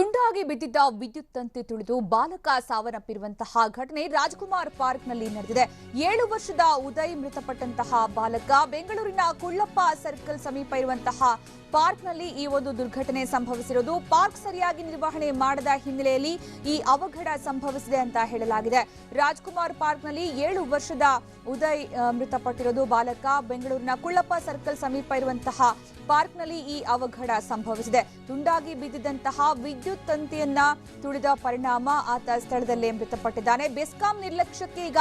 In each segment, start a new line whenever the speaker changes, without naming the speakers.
తుండ ತುಂಡಾಗಿ ಬಿದ್ದಿದ್ದ ವಿದ್ಯುತ್ ತಂತಿ ತುಳಿದು ಬಾಲಕ ಸಾವನ್ನಪ್ಪಿರುವಂತಹ ಘಟನೆ ರಾಜ್ಕುಮಾರ್ ಪಾರ್ಕ್ನಲ್ಲಿ ನಡೆದಿದೆ. ಏಳು ವರ್ಷದ ಉದಯ್ ಮೃತಪಟ್ಟಂತಹ ಬಾಲಕ ಬೆಂಗಳೂರಿನ ಕುಳ್ಳಪ್ಪ ಸರ್ಕಲ್ ಸಮೀಪ ಇರುವಂತಹ ಪಾರ್ಕ್ನಲ್ಲಿ ಈ ಒಂದು ದುರ್ಘಟನೆ ಸಂಭವಿಸಿರೋದು ಪಾರ್ಕ್ ಸರಿಯಾಗಿ ನಿರ್ವಹಣೆ ಮಾಡದ ಹಿನ್ನೆಲೆಯಲ್ಲಿ ಈ ಅವಘಡ ಸಂಭವಿಸಿದೆ ಅಂತ ಹೇಳಲಾಗಿದೆ. ರಾಜ್ಕುಮಾರ್ ಪಾರ್ಕ್ನಲ್ಲಿ ಏಳು ವರ್ಷದ ಉದಯ್ ಮೃತಪಟ್ಟಿರೋದು ಬಾಲಕ ಬೆಂಗಳೂರಿನ ಕುಳ್ಳಪ್ಪ ಸರ್ಕಲ್ ಸಮೀಪ ಇರುವಂತಹ ಪಾರ್ಕ್ನಲ್ಲಿ ಈ ಅವಘಡ ಸಂಭವಿಸಿದೆ. ತುಂಡಾಗಿ ಬಿದ್ದಿದ್ದಂತಹ ವಿದ್ಯುತ್ ತಂತಿಯನ್ನ ತುಳಿದ ಪರಿಣಾಮ ಆತ ಸ್ಥಳದಲ್ಲೇ ಮೃತಪಟ್ಟಿದ್ದಾನೆ. ಬೆಸ್ಕಾಂ ನಿರ್ಲಕ್ಷ್ಯಕ್ಕೆ ಈಗ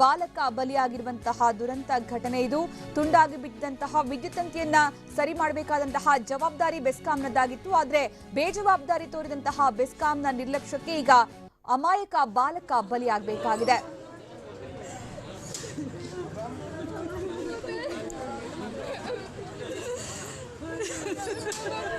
ಬಾಲಕ ಬಲಿಯಾಗಿರುವಂತಹ ದುರಂತ ಘಟನೆ ಇದು. ತುಂಡಾಗಿ ಬಿದ್ದಂತಹ ವಿದ್ಯುತ್ ತಂತಿಯನ್ನ ಸರಿ ಮಾಡಬೇಕಾದಂತಹ ಜವಾಬ್ದಾರಿ ಬೆಸ್ಕಾಂನದ್ದಾಗಿತ್ತು. ಆದ್ರೆ ಬೇಜವಾಬ್ದಾರಿ ತೋರಿದಂತಹ ಬೆಸ್ಕಾಂನ ನಿರ್ಲಕ್ಷ್ಯಕ್ಕೆ ಈಗ ಅಮಾಯಕ ಬಾಲಕ ಬಲಿಯಾಗಬೇಕಾಗಿದೆ.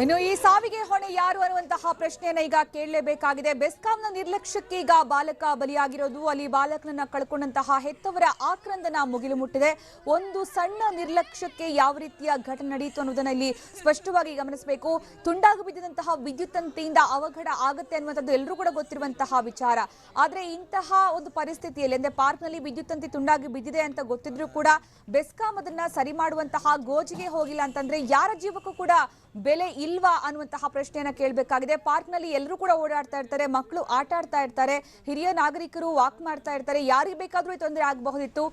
ಇನ್ನು ಈ ಸಾವಿಗೆ ಹೊಣೆ ಯಾರು ಅನ್ನುವಂತಹ ಪ್ರಶ್ನೆಯನ್ನ ಈಗ ಕೇಳಲೇಬೇಕಾಗಿದೆ. ಬೆಸ್ಕಾಂನ ನಿರ್ಲಕ್ಷ್ಯಕ್ಕೆ ಈಗ ಬಾಲಕ ಬಲಿಯಾಗಿರೋದು, ಅಲ್ಲಿ ಬಾಲಕನನ್ನ ಕಳ್ಕೊಂಡಂತಹ ಹೆತ್ತವರ ಆಕ್ರಂದನ ಮುಗಿಲು ಮುಟ್ಟಿದೆ. ಒಂದು ಸಣ್ಣ ನಿರ್ಲಕ್ಷ್ಯಕ್ಕೆ ಯಾವ ರೀತಿಯ ಘಟನೆ ನಡೆಯಿತು ಅನ್ನೋದನ್ನ ಇಲ್ಲಿ ಸ್ಪಷ್ಟವಾಗಿ ಗಮನಿಸಬೇಕು. ತುಂಡಾಗಿ ಬಿದ್ದಂತಹ ವಿದ್ಯುತ್ ತಂತಿಯಿಂದ ಅವಘಡ ಆಗುತ್ತೆ ಅನ್ನುವಂಥದ್ದು ಎಲ್ಲರೂ ಕೂಡ ಗೊತ್ತಿರುವಂತಹ ವಿಚಾರ. ಆದ್ರೆ ಇಂತಹ ಒಂದು ಪರಿಸ್ಥಿತಿಯಲ್ಲಿ, ಅಂದ್ರೆ ಪಾರ್ಕ್ನಲ್ಲಿ ವಿದ್ಯುತ್ ತಂತಿ ತುಂಡಾಗಿ ಬಿದ್ದಿದೆ ಅಂತ ಗೊತ್ತಿದ್ರು ಕೂಡ ಬೆಸ್ಕಾಂ ಅದನ್ನ ಸರಿ ಮಾಡುವಂತಹ ಗೋಜಿಗೆ ಹೋಗಿಲ್ಲ ಅಂತಂದ್ರೆ ಯಾರ ಜೀವಕ್ಕೂ ಕೂಡ ಬೆಲೆ ಇಲ್ವಾ ಅನ್ನುವಂತಹ ಪ್ರಶ್ನೆಯನ್ನ ಕೇಳಬೇಕಾಗಿದೆ. ಪಾರ್ಕ್ನಲ್ಲಿ ಎಲ್ಲರೂ ಕೂಡ ಓಡಾಡ್ತಾ ಇರ್ತಾರೆ, ಮಕ್ಕಳು ಆಟ ಆಡ್ತಾ ಇರ್ತಾರೆ, ಹಿರಿಯ ನಾಗರಿಕರು ವಾಕ್ ಮಾಡ್ತಾ ಇರ್ತಾರೆ. ಯಾರಿಗೆ ಬೇಕಾದ್ರೂ ತೊಂದರೆ ಆಗಬಹುದಿತ್ತು.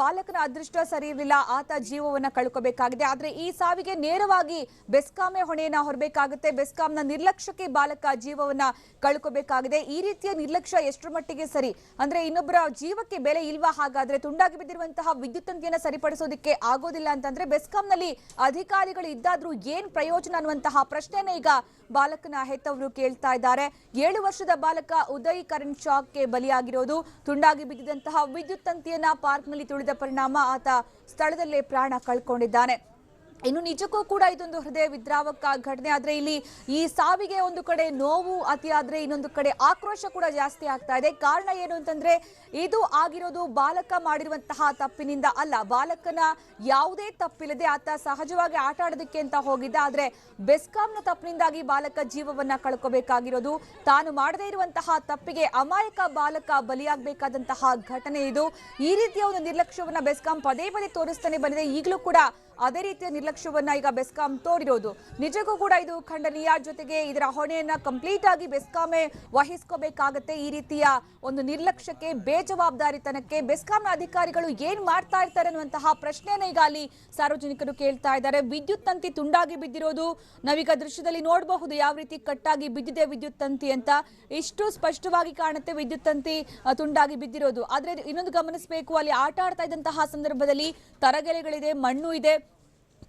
ಬಾಲಕನ ಅದೃಷ್ಟ ಸರಿ ಇರಲಿಲ್ಲ, ಆತ ಜೀವವನ್ನ ಕಳ್ಕೋಬೇಕಾಗಿದೆ. ಆದ್ರೆ ಈ ಸಾವಿಗೆ ನೇರವಾಗಿ ಬೆಸ್ಕಾಮೆ ಹೊಣೆಯನ್ನ ಹೊರಬೇಕಾಗುತ್ತೆ. ಬೆಸ್ಕಾಂನ ನಿರ್ಲಕ್ಷ್ಯಕ್ಕೆ ಬಾಲಕ ಜೀವವನ್ನ ಕಳ್ಕೋಬೇಕಾಗಿದೆ. ಈ ರೀತಿಯ ನಿರ್ಲಕ್ಷ್ಯ ಎಷ್ಟರ ಮಟ್ಟಿಗೆ ಸರಿ? ಅಂದ್ರೆ ಇನ್ನೊಬ್ಬರ ಜೀವಕ್ಕೆ ಬೆಲೆ ಇಲ್ವಾ ಹಾಗಾದ್ರೆ? ತುಂಡಾಗಿ ಬಿದ್ದಿರುವಂತಹ ವಿದ್ಯುತ್ ತಂತಿಯನ್ನ ಸರಿಪಡಿಸೋದಕ್ಕೆ ಆಗೋದಿಲ್ಲ ಅಂತಂದ್ರೆ ಬೆಸ್ಕಾಂನಲ್ಲಿ ಅಧಿಕಾರಿಗಳು ಇದ್ದಾದ್ರೂ ಏನ್ ಪ್ರಯೋಜನ ಅನ್ನುವಂತಹ ಪ್ರಶ್ನೆನೇ ಈಗ ಬಾಲಕನ ಹೆತ್ತವರು ಕೇಳ್ತಾ ಇದ್ದಾರೆ. ಏಳು ವರ್ಷದ ಬಾಲಕ ಉದಯ್ ಕರೆಂಟ್ ಶಾಕ್ಗೆ ಬಲಿಯಾಗಿರೋದು, ತುಂಡಾಗಿ ಬಿದ್ದಿದಂತಹ ವಿದ್ಯುತ್ ತಂತಿಯನ್ನ ಪಾರ್ಕ್ನಲ್ಲಿ ತುಳಿದ ಪರಿಣಾಮ ಆತ ಸ್ಥಳದಲ್ಲೇ ಪ್ರಾಣ ಕಳ್ಕೊಂಡಿದ್ದಾನೆ. ಇನ್ನು ನಿಜಕ್ಕೂ ಕೂಡ ಇದೊಂದು ಹೃದಯ ವಿದ್ರಾವಕ ಘಟನೆ. ಆದ್ರೆ ಇಲ್ಲಿ ಈ ಸಾವಿಗೆ ಒಂದು ಕಡೆ ನೋವು ಅತಿ ಆದ್ರೆ ಇನ್ನೊಂದು ಕಡೆ ಆಕ್ರೋಶ ಕೂಡ ಜಾಸ್ತಿ ಆಗ್ತಾ ಇದೆ. ಕಾರಣ ಏನು ಅಂತಂದ್ರೆ ಇದು ಆಗಿರೋದು ಬಾಲಕ ಮಾಡಿರುವಂತಹ ತಪ್ಪಿನಿಂದ ಅಲ್ಲ. ಬಾಲಕನ ಯಾವುದೇ ತಪ್ಪಿಲ್ಲದೆ ಆತ ಸಹಜವಾಗಿ ಆಟ ಆಡೋದಕ್ಕೆ ಅಂತ ಹೋಗಿದ್ದ. ಆದ್ರೆ ಬೆಸ್ಕಾಂನ ತಪ್ಪಿನಿಂದಾಗಿ ಬಾಲಕ ಜೀವವನ್ನ ಕಳ್ಕೋಬೇಕಾಗಿರೋದು. ತಾನು ಮಾಡದೇ ಇರುವಂತಹ ತಪ್ಪಿಗೆ ಅಮಾಯಕ ಬಾಲಕ ಬಲಿಯಾಗಬೇಕಾದಂತಹ ಘಟನೆ ಇದು. ಈ ರೀತಿಯ ಒಂದು ನಿರ್ಲಕ್ಷ್ಯವನ್ನ ಬೆಸ್ಕಾಂ ಪದೇ ಪದೇ ತೋರಿಸ್ತಾನೆ ಬಂದಿದೆ. ಈಗಲೂ ಕೂಡ ಅದೇ ರೀತಿಯ ನಿರ್ಲಕ್ಷ್ಯವನ್ನ ಈಗ ಬೆಸ್ಕಾಂ ತೋರಿರೋದು. ನಿಜಕ್ಕೂ ಕೂಡ ಇದು ಖಂಡನೀಯ. ಜೊತೆಗೆ ಇದರ ಹೊಣೆಯನ್ನ ಕಂಪ್ಲೀಟ್ ಆಗಿ ಬೆಸ್ಕಾಮೇ ವಹಿಸ್ಕೋಬೇಕಾಗತ್ತೆ. ಈ ರೀತಿಯ ಒಂದು ನಿರ್ಲಕ್ಷ್ಯಕ್ಕೆ, ಬೇಜವಾಬ್ದಾರಿತನಕ್ಕೆ ಬೆಸ್ಕಾಂನ ಅಧಿಕಾರಿಗಳು ಏನ್ ಮಾಡ್ತಾ ಇರ್ತಾರೆ ಅನ್ನುವಂತಹ ಪ್ರಶ್ನೆಯನ್ನ ಈಗ ಅಲ್ಲಿ ಸಾರ್ವಜನಿಕರು ಕೇಳ್ತಾ ಇದ್ದಾರೆ. ವಿದ್ಯುತ್ ತಂತಿ ತುಂಡಾಗಿ ಬಿದ್ದಿರೋದು ನಾವೀಗ ದೃಶ್ಯದಲ್ಲಿ ನೋಡಬಹುದು. ಯಾವ ರೀತಿ ಕಟ್ಟಾಗಿ ಬಿದ್ದಿದೆ ವಿದ್ಯುತ್ ತಂತಿ ಅಂತ. ಇಷ್ಟು ಸ್ಪಷ್ಟವಾಗಿ ಕಾಣುತ್ತೆ ವಿದ್ಯುತ್ ತಂತಿ ತುಂಡಾಗಿ ಬಿದ್ದಿರೋದು. ಆದ್ರೆ ಇನ್ನೊಂದು ಗಮನಿಸಬೇಕು. ಅಲ್ಲಿ ಆಟ ಆಡ್ತಾ ಇದ್ದಂತಹ ಸಂದರ್ಭದಲ್ಲಿ ತರಗೆಲೆಗಳಿದೆ ಮಣ್ಣು ಇದೆ.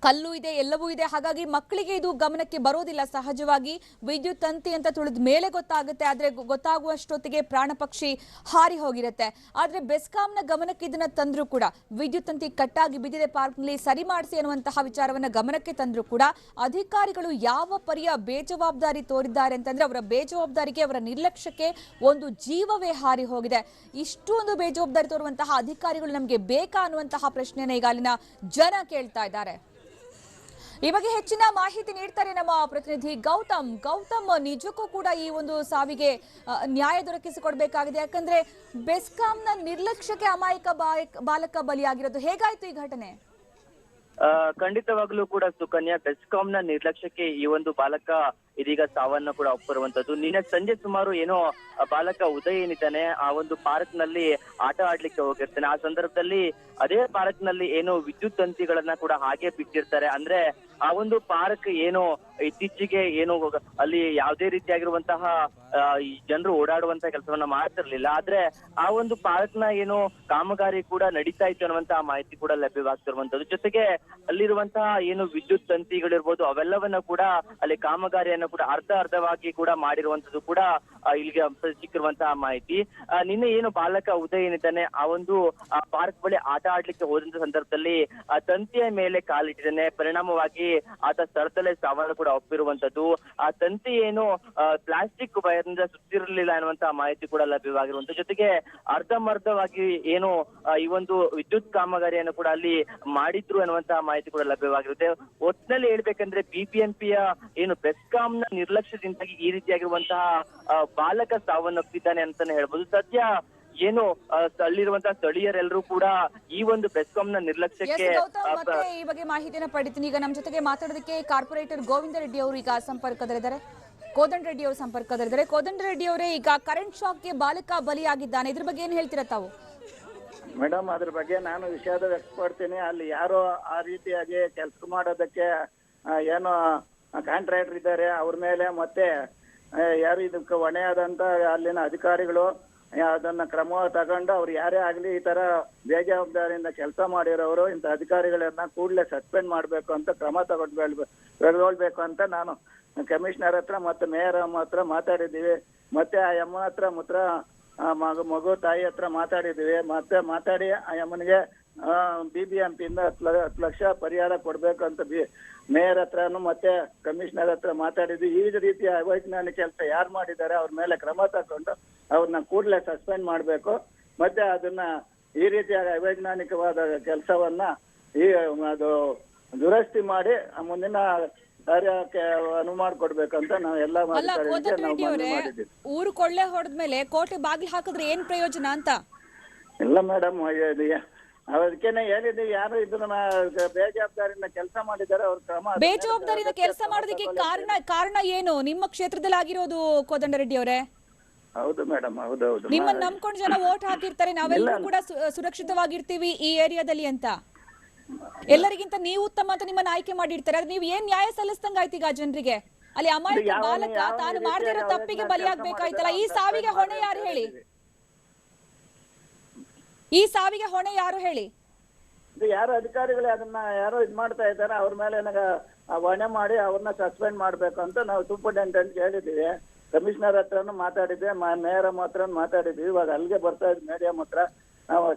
ಕಲ್ಲು ಇದೆ, ಎಲ್ಲವೂ ಇದೆ. ಹಾಗಾಗಿ ಮಕ್ಕಳಿಗೆ ಇದು ಗಮನಕ್ಕೆ ಬರೋದಿಲ್ಲ. ಸಹಜವಾಗಿ ವಿದ್ಯುತ್ ತಂತಿ ಅಂತ ತುಳಿದ ಮೇಲೆ ಗೊತ್ತಾಗುತ್ತೆ. ಆದ್ರೆ ಗೊತ್ತಾಗುವಷ್ಟೊತ್ತಿಗೆ ಪ್ರಾಣ ಪಕ್ಷಿ ಹಾರಿ ಹೋಗಿರುತ್ತೆ. ಆದ್ರೆ ಬೆಸ್ಕಾಂನ ಗಮನಕ್ಕೆ ಇದನ್ನ ತಂದರೂ ಕೂಡ, ವಿದ್ಯುತ್ ತಂತಿ ಕಟ್ಟಾಗಿ ಬಿದ್ದಿದೆ ಪಾರ್ಕ್ನಲ್ಲಿ, ಸರಿ ಮಾಡಿಸಿ ಅನ್ನುವಂತಹ ವಿಚಾರವನ್ನ ಗಮನಕ್ಕೆ ತಂದರೂ ಕೂಡ, ಅಧಿಕಾರಿಗಳು ಯಾವ ಪರಿಯ ಬೇಜವಾಬ್ದಾರಿ ತೋರಿದ್ದಾರೆ ಅಂತಂದ್ರೆ ಅವರ ಬೇಜವಾಬ್ದಾರಿಗೆ, ಅವರ ನಿರ್ಲಕ್ಷ್ಯಕ್ಕೆ ಒಂದು ಜೀವವೇ ಹಾರಿ ಹೋಗಿದೆ. ಇಷ್ಟು ಒಂದು ಬೇಜವಾಬ್ದಾರಿ ತೋರುವಂತಹ ಅಧಿಕಾರಿಗಳು ನಮಗೆ ಬೇಕಾ ಅನ್ನುವಂತಹ ಪ್ರಶ್ನೆಯನ್ನ ಈಗ ಅಲ್ಲಿನ ಜನ ಕೇಳ್ತಾ ಇದ್ದಾರೆ. ಈ ಬಗ್ಗೆ ಹೆಚ್ಚಿನ ಮಾಹಿತಿ ನೀಡ್ತಾರೆ ನಮ್ಮ ಪ್ರತಿನಿಧಿ ಗೌತಮ್. ಗೌತಮ್, ನಿಜಕ್ಕೂ ಕೂಡ ಈ ಒಂದು ಸಾವಿಗೆ ನ್ಯಾಯ ದೊರಕಿಸಿಕೊಡ್ಬೇಕಾಗಿದೆ. ಯಾಕಂದ್ರೆ ಬೆಸ್ಕಾಂನ ನಿರ್ಲಕ್ಷ್ಯಕ್ಕೆ ಅಮಾಯಕ ಬಾಲಕ ಬಲಿಯಾಗಿರೋದು. ಹೇಗಾಯ್ತು ಈ ಘಟನೆ?
ಖಂಡಿತವಾಗ್ಲೂ ಕೂಡ ಸುಕನ್ಯಾ, ಬೆಸ್ಕಾಂನ ನಿರ್ಲಕ್ಷ್ಯಕ್ಕೆ ಈ ಒಂದು ಬಾಲಕ ಇದೀಗ ಸಾವನ್ನ ಕೂಡ ಒಪ್ಪಿರುವಂತದ್ದು. ನಿನ್ನೆ ಸಂಜೆ ಸುಮಾರು ಏನೋ ಬಾಲಕ ಉದಯ್ ಏನಿದ್ದಾನೆ, ಆ ಒಂದು ಪಾರ್ಕ್ನಲ್ಲಿ ಆಟ ಆಡ್ಲಿಕ್ಕೆ ಹೋಗಿರ್ತಾನೆ. ಆ ಸಂದರ್ಭದಲ್ಲಿ ಅದೇ ಪಾರ್ಕ್ನಲ್ಲಿ ಏನೋ ವಿದ್ಯುತ್ ತಂತಿಗಳನ್ನ ಕೂಡ ಹಾಗೆ ಬಿಟ್ಟಿರ್ತಾರೆ. ಅಂದ್ರೆ ಆ ಒಂದು ಪಾರ್ಕ್ ಏನು ಇತ್ತೀಚೆಗೆ ಏನು ಅಲ್ಲಿ ಯಾವುದೇ ರೀತಿಯಾಗಿರುವಂತಹ ಜನರು ಓಡಾಡುವಂತಹ ಕೆಲಸವನ್ನ ಮಾಡ್ತಿರ್ಲಿಲ್ಲ. ಆದ್ರೆ ಆ ಒಂದು ಪಾರ್ಕ್ನ ಏನು ಕಾಮಗಾರಿ ಕೂಡ ನಡೀತಾ ಇತ್ತು ಅನ್ನುವಂತಹ ಮಾಹಿತಿ ಕೂಡ ಲಭ್ಯವಾಗ್ತಿರುವಂತದ್ದು. ಜೊತೆಗೆ ಅಲ್ಲಿರುವಂತಹ ಏನು ವಿದ್ಯುತ್ ತಂತಿಗಳಿರ್ಬೋದು, ಅವೆಲ್ಲವನ್ನ ಕೂಡ ಅಲ್ಲಿ ಕಾಮಗಾರಿಯನ್ನ ಕೂಡ ಅರ್ಧ ಅರ್ಧವಾಗಿ ಕೂಡ ಮಾಡಿರುವಂತದ್ದು ಕೂಡ ಇಲ್ಲಿಗೆ ಸಿಕ್ಕಿರುವಂತಹ ಮಾಹಿತಿ. ನಿನ್ನೆ ಏನು ಬಾಲಕ ಉದಯ ಏನಿದ್ದಾನೆ, ಆ ಒಂದು ಪಾರ್ಕ್ ಬಳಿ ಆಟ ಆಡ್ಲಿಕ್ಕೆ ಹೋದಂತ ಸಂದರ್ಭದಲ್ಲಿ ತಂತಿಯ ಮೇಲೆ ಕಾಲಿಟ್ಟಿದ್ದಾನೆ. ಪರಿಣಾಮವಾಗಿ ಆತ ಸ್ಥಳದಲ್ಲೇ ಸಾವನ್ನು ಕೂಡ ಒಪ್ಪಿರುವಂತದ್ದು. ಆ, ತಂತಿ ಏನು ಪ್ಲಾಸ್ಟಿಕ್ ವೈರ್ನಿಂದ ಸುತ್ತಿರಲಿಲ್ಲ ಅನ್ನುವಂತಹ ಮಾಹಿತಿ ಕೂಡ ಲಭ್ಯವಾಗಿರುವಂತ ಜೊತೆಗೆ ಅರ್ಧಮರ್ಧವಾಗಿ ಏನು ಈ ಒಂದು ವಿದ್ಯುತ್ ಕಾಮಗಾರಿಯನ್ನು ಕೂಡ ಅಲ್ಲಿ ಮಾಡಿದ್ರು ಅನ್ನುವಂತಹ ಮಾಹಿತಿ ಕೂಡ ಲಭ್ಯವಾಗಿರುತ್ತೆ. ಒಟ್ಟಿನಲ್ಲಿ ಹೇಳ್ಬೇಕಂದ್ರೆ ಬಿಬಿಎಂಪಿಯ ಏನು ಬೆಸ್ಕಾಂನ ನಿರ್ಲಕ್ಷ್ಯದಿಂದಾಗಿ ಈ ರೀತಿಯಾಗಿರುವಂತಹ ಬಾಲಕ ಸಾವನ್ನಪ್ಪಿದ್ದಾನೆ ಅಂತಾನೆ ಹೇಳ್ಬೋದು. ಸದ್ಯ ಏನು ಅಲ್ಲಿರುವಂತಹ ಸ್ಥಳೀಯರೆಲ್ಲರೂ ಕೂಡ ಈ ಒಂದು ಬೆಸ್ಕಾಂನ
ಎಸ್
ನಿರ್ಲಕ್ಷ್ಯಕ್ಕೆ
ಮತ್ತೆ ಈ ಬಗ್ಗೆ ಮಾಹಿತಿಯನ್ನು ಪಡಿತೀನಿ. ಈಗ ನಮ್ಮ ಜೊತೆಗೆ ಮಾತಾಡೋದಕ್ಕೆ ಕಾರ್ಪೊರೇಟರ್ ಗೋವಿಂದ ರೆಡ್ಡಿ ಅವರು ಈಗ ಸಂಪರ್ಕದಲ್ಲಿದ್ದಾರೆ. ಕೋದಂಡ ರೆಡ್ಡಿ ಅವರು ಸಂಪರ್ಕದಲ್ಲಿದ್ದಾರೆ. ಕೋದಂಡ ರೆಡ್ಡಿ ಅವರೇ ಈಗ ಕರೆಂಟ್ ಶಾಕ್ಗೆ ಬಾಲಕ ಬಲಿಯಾಗಿದ್ದಾನೆ. ಇದ್ರ ಬಗ್ಗೆ ಏನ್ ಹೇಳ್ತೀರಾ ತಾವು?
ಮೇಡಮ್ ಅದ್ರ ಬಗ್ಗೆ ನಾನು ವಿಷಾದ ವ್ಯಕ್ತಪಡ್ತೀನಿ ಅಲ್ಲಿ ಯಾರೋ ಆ ರೀತಿಯಾಗಿ ಕೆಲಸ ಮಾಡೋದಕ್ಕೆ ಆ, ಏನೋ ಕಾಂಟ್ರಾಕ್ಟರ್ ಇದ್ದಾರೆ, ಅವ್ರ ಮೇಲೆ ಮತ್ತೆ ಯಾರು ಇದಕ್ಕೆ ಹೊಣೆಯಾದಂತ ಅಲ್ಲಿನ ಅಧಿಕಾರಿಗಳು ಅದನ್ನ ಕ್ರಮ ತಗೊಂಡು ಅವ್ರು ಯಾರೇ ಆಗ್ಲಿ ಈ ತರ ಬೇಜವಾಬ್ದಾರಿಯಿಂದ ಕೆಲಸ ಮಾಡಿರೋರು, ಇಂಥ ಅಧಿಕಾರಿಗಳನ್ನ ಕೂಡಲೇ ಸಸ್ಪೆಂಡ್ ಮಾಡಬೇಕು ಅಂತ ಕ್ರಮ ತಗೊಂಡು ಅಂತ ನಾನು ಕಮಿಷನರ್ ಹತ್ರ ಮತ್ತೆ ಮೇಯರ್ ಹತ್ರ ಮಾತಾಡಿದ್ದೀವಿ. ಮತ್ತೆ ಆ ಅಮ್ಮ ಹತ್ರ ಮಾತ್ರ ಮಗು ಮಗು, ತಾಯಿ ಹತ್ರ ಮಾತಾಡಿದ್ದೀವಿ. ಮತ್ತೆ ಮಾತಾಡಿ ಆ ಅಮ್ಮನಿಗೆ ಬಿ ಬಿ ಎಂ ಪಿಯಿಂದ ಹತ್ತು ಹತ್ತು ಲಕ್ಷ ಪರಿಹಾರ ಕೊಡಬೇಕು ಅಂತ ಬಿ ಮೇಯರ್ ಹತ್ರನು ಮತ್ತೆ ಕಮಿಷನರ್ ಹತ್ರ ಮಾತಾಡಿದ್ವಿ. ಈ ರೀತಿಯ ಅವೈಜ್ಞಾನಿಕ ಕೆಲಸ ಯಾರು ಮಾಡಿದ್ದಾರೆ ಅವ್ರ ಮೇಲೆ ಕ್ರಮ ತಗೊಂಡು ಅವ್ರನ್ನ ಕೂಡಲೇ ಸಸ್ಪೆಂಡ್ ಮಾಡಬೇಕು. ಮತ್ತೆ ಅದನ್ನ ಈ ರೀತಿಯ ಅವೈಜ್ಞಾನಿಕವಾದ ಕೆಲಸವನ್ನ ಈ ಅದು ದುರಸ್ತಿ ಮಾಡಿ ಆ ಮುಂದಿನ ಕಾರ್ಯಕ್ಕೆ ಅನುವು ಮಾಡಿಕೊಡ್ಬೇಕಂತ ನಾವು ಎಲ್ಲ
ಊರು ಕೊಳ್ಳೆ ಹೊಡೆದ್ಮೇಲೆ ಕೋಟೆ ಬಾಗಿಲು ಹಾಕಿದ್ರೆ ಏನ್ ಪ್ರಯೋಜನ ಅಂತ?
ಇಲ್ಲ ಮೇಡಮ್ ಅದಕ್ಕೇನೆ ಹೇಳಿದ್ದೀವಿ ಯಾರು ಇದನ್ನ ಬೇಜವಾಬ್ದಾರಿಯಿಂದ ಕೆಲಸ ಮಾಡಿದ್ದಾರೆ ಅವ್ರ ಕ್ರಮ
ಬೇಜವಾಬ್ದಾರಿಯಿಂದ ಕೆಲಸ ಮಾಡೋದಕ್ಕೆ ಕಾರಣ ಕಾರಣ ಏನು? ನಿಮ್ಮ ಕ್ಷೇತ್ರದಲ್ಲಿ ಆಗಿರೋದು ಕೋದಂಡ ರೆಡ್ಡಿ ಅವರೇ?
ಹೌದು ಮೇಡಮ್ ಹೌದು ಹೌದು.
ನಿಮ್ಮನ್ನ ನಂಬ್ಕೊಂಡು ಜನ ವೋಟ್ ಹಾಕಿರ್ತಾರೆ ನಾವೆಲ್ಲರೂ ಕೂಡ ಸು- ಸುರಕ್ಷಿತವಾಗಿರ್ತೀವಿ ಈ ಏರಿಯಾದಲ್ಲಿ ಅಂತ. ಎಲ್ಲರಿಗಿಂತ ನೀವು ಉತ್ತಮ ಅಂತ ನಿಮ್ಮನ್ನ ಆಯ್ಕೆ ಮಾಡಿರ್ತಾರೆ. ಆದ್ರೆ ನೀವು ಏನ್ ನ್ಯಾಯ ಸಲ್ಲಿಸ್ದಂಗಾಯ್ತು ಈಗ ಜನರಿಗೆ? ಅಲ್ಲಿ ಅಮಾಯಕ
ಯಾವ-
ಬಾಲಕ
ಯಾವ
ತಾನು ಮಾಡದಿರೋ ತಪ್ಪಿಗೆ
ಕೆಲಸ
ಬಲಿಯಾಗ್ಬೇಕಾಯ್ತಲ್ಲ? ಈ ಸಾವಿಗೆ ಹೊಣೆ ಯಾರು ಹೇಳಿ? ಈ ಸಾವಿಗೆ ಹೊಣೆ ಯಾರು ಹೇಳಿ?
ಇದು ಯಾರು ಅಧಿಕಾರಿಗಳು ಅದನ್ನ ಯಾರೋ ಇದ್ ಮಾಡ್ತಾ ಇದ್ದಾರೆ, ಅವ್ರ ಮೇಲೆ ನನಗ ಹೊಣೆ ಮಾಡಿ ಅವ್ರನ್ನ ಸಸ್ಪೆಂಡ್ ಮಾಡ್ಬೇಕು ಅಂತ ನಾವು ಸೂಪರಿಂಟೆಂಡೆಂಟ್ ಹೇಳಿದ್ದೀವಿ. ಕಮಿಷನರ್ ಹತ್ರನು ಮಾತಾಡಿದ್ವಿ ಮೇಯರ್ ಹತ್ರ ಮಾತಾಡಿದ್ವಿ, ಇವಾಗ ಅಲ್ಲಿಗೆ ಬರ್ತಾ ಇದ್ ಮೇಡಿಯಂ ಹತ್ರ. ನಾವು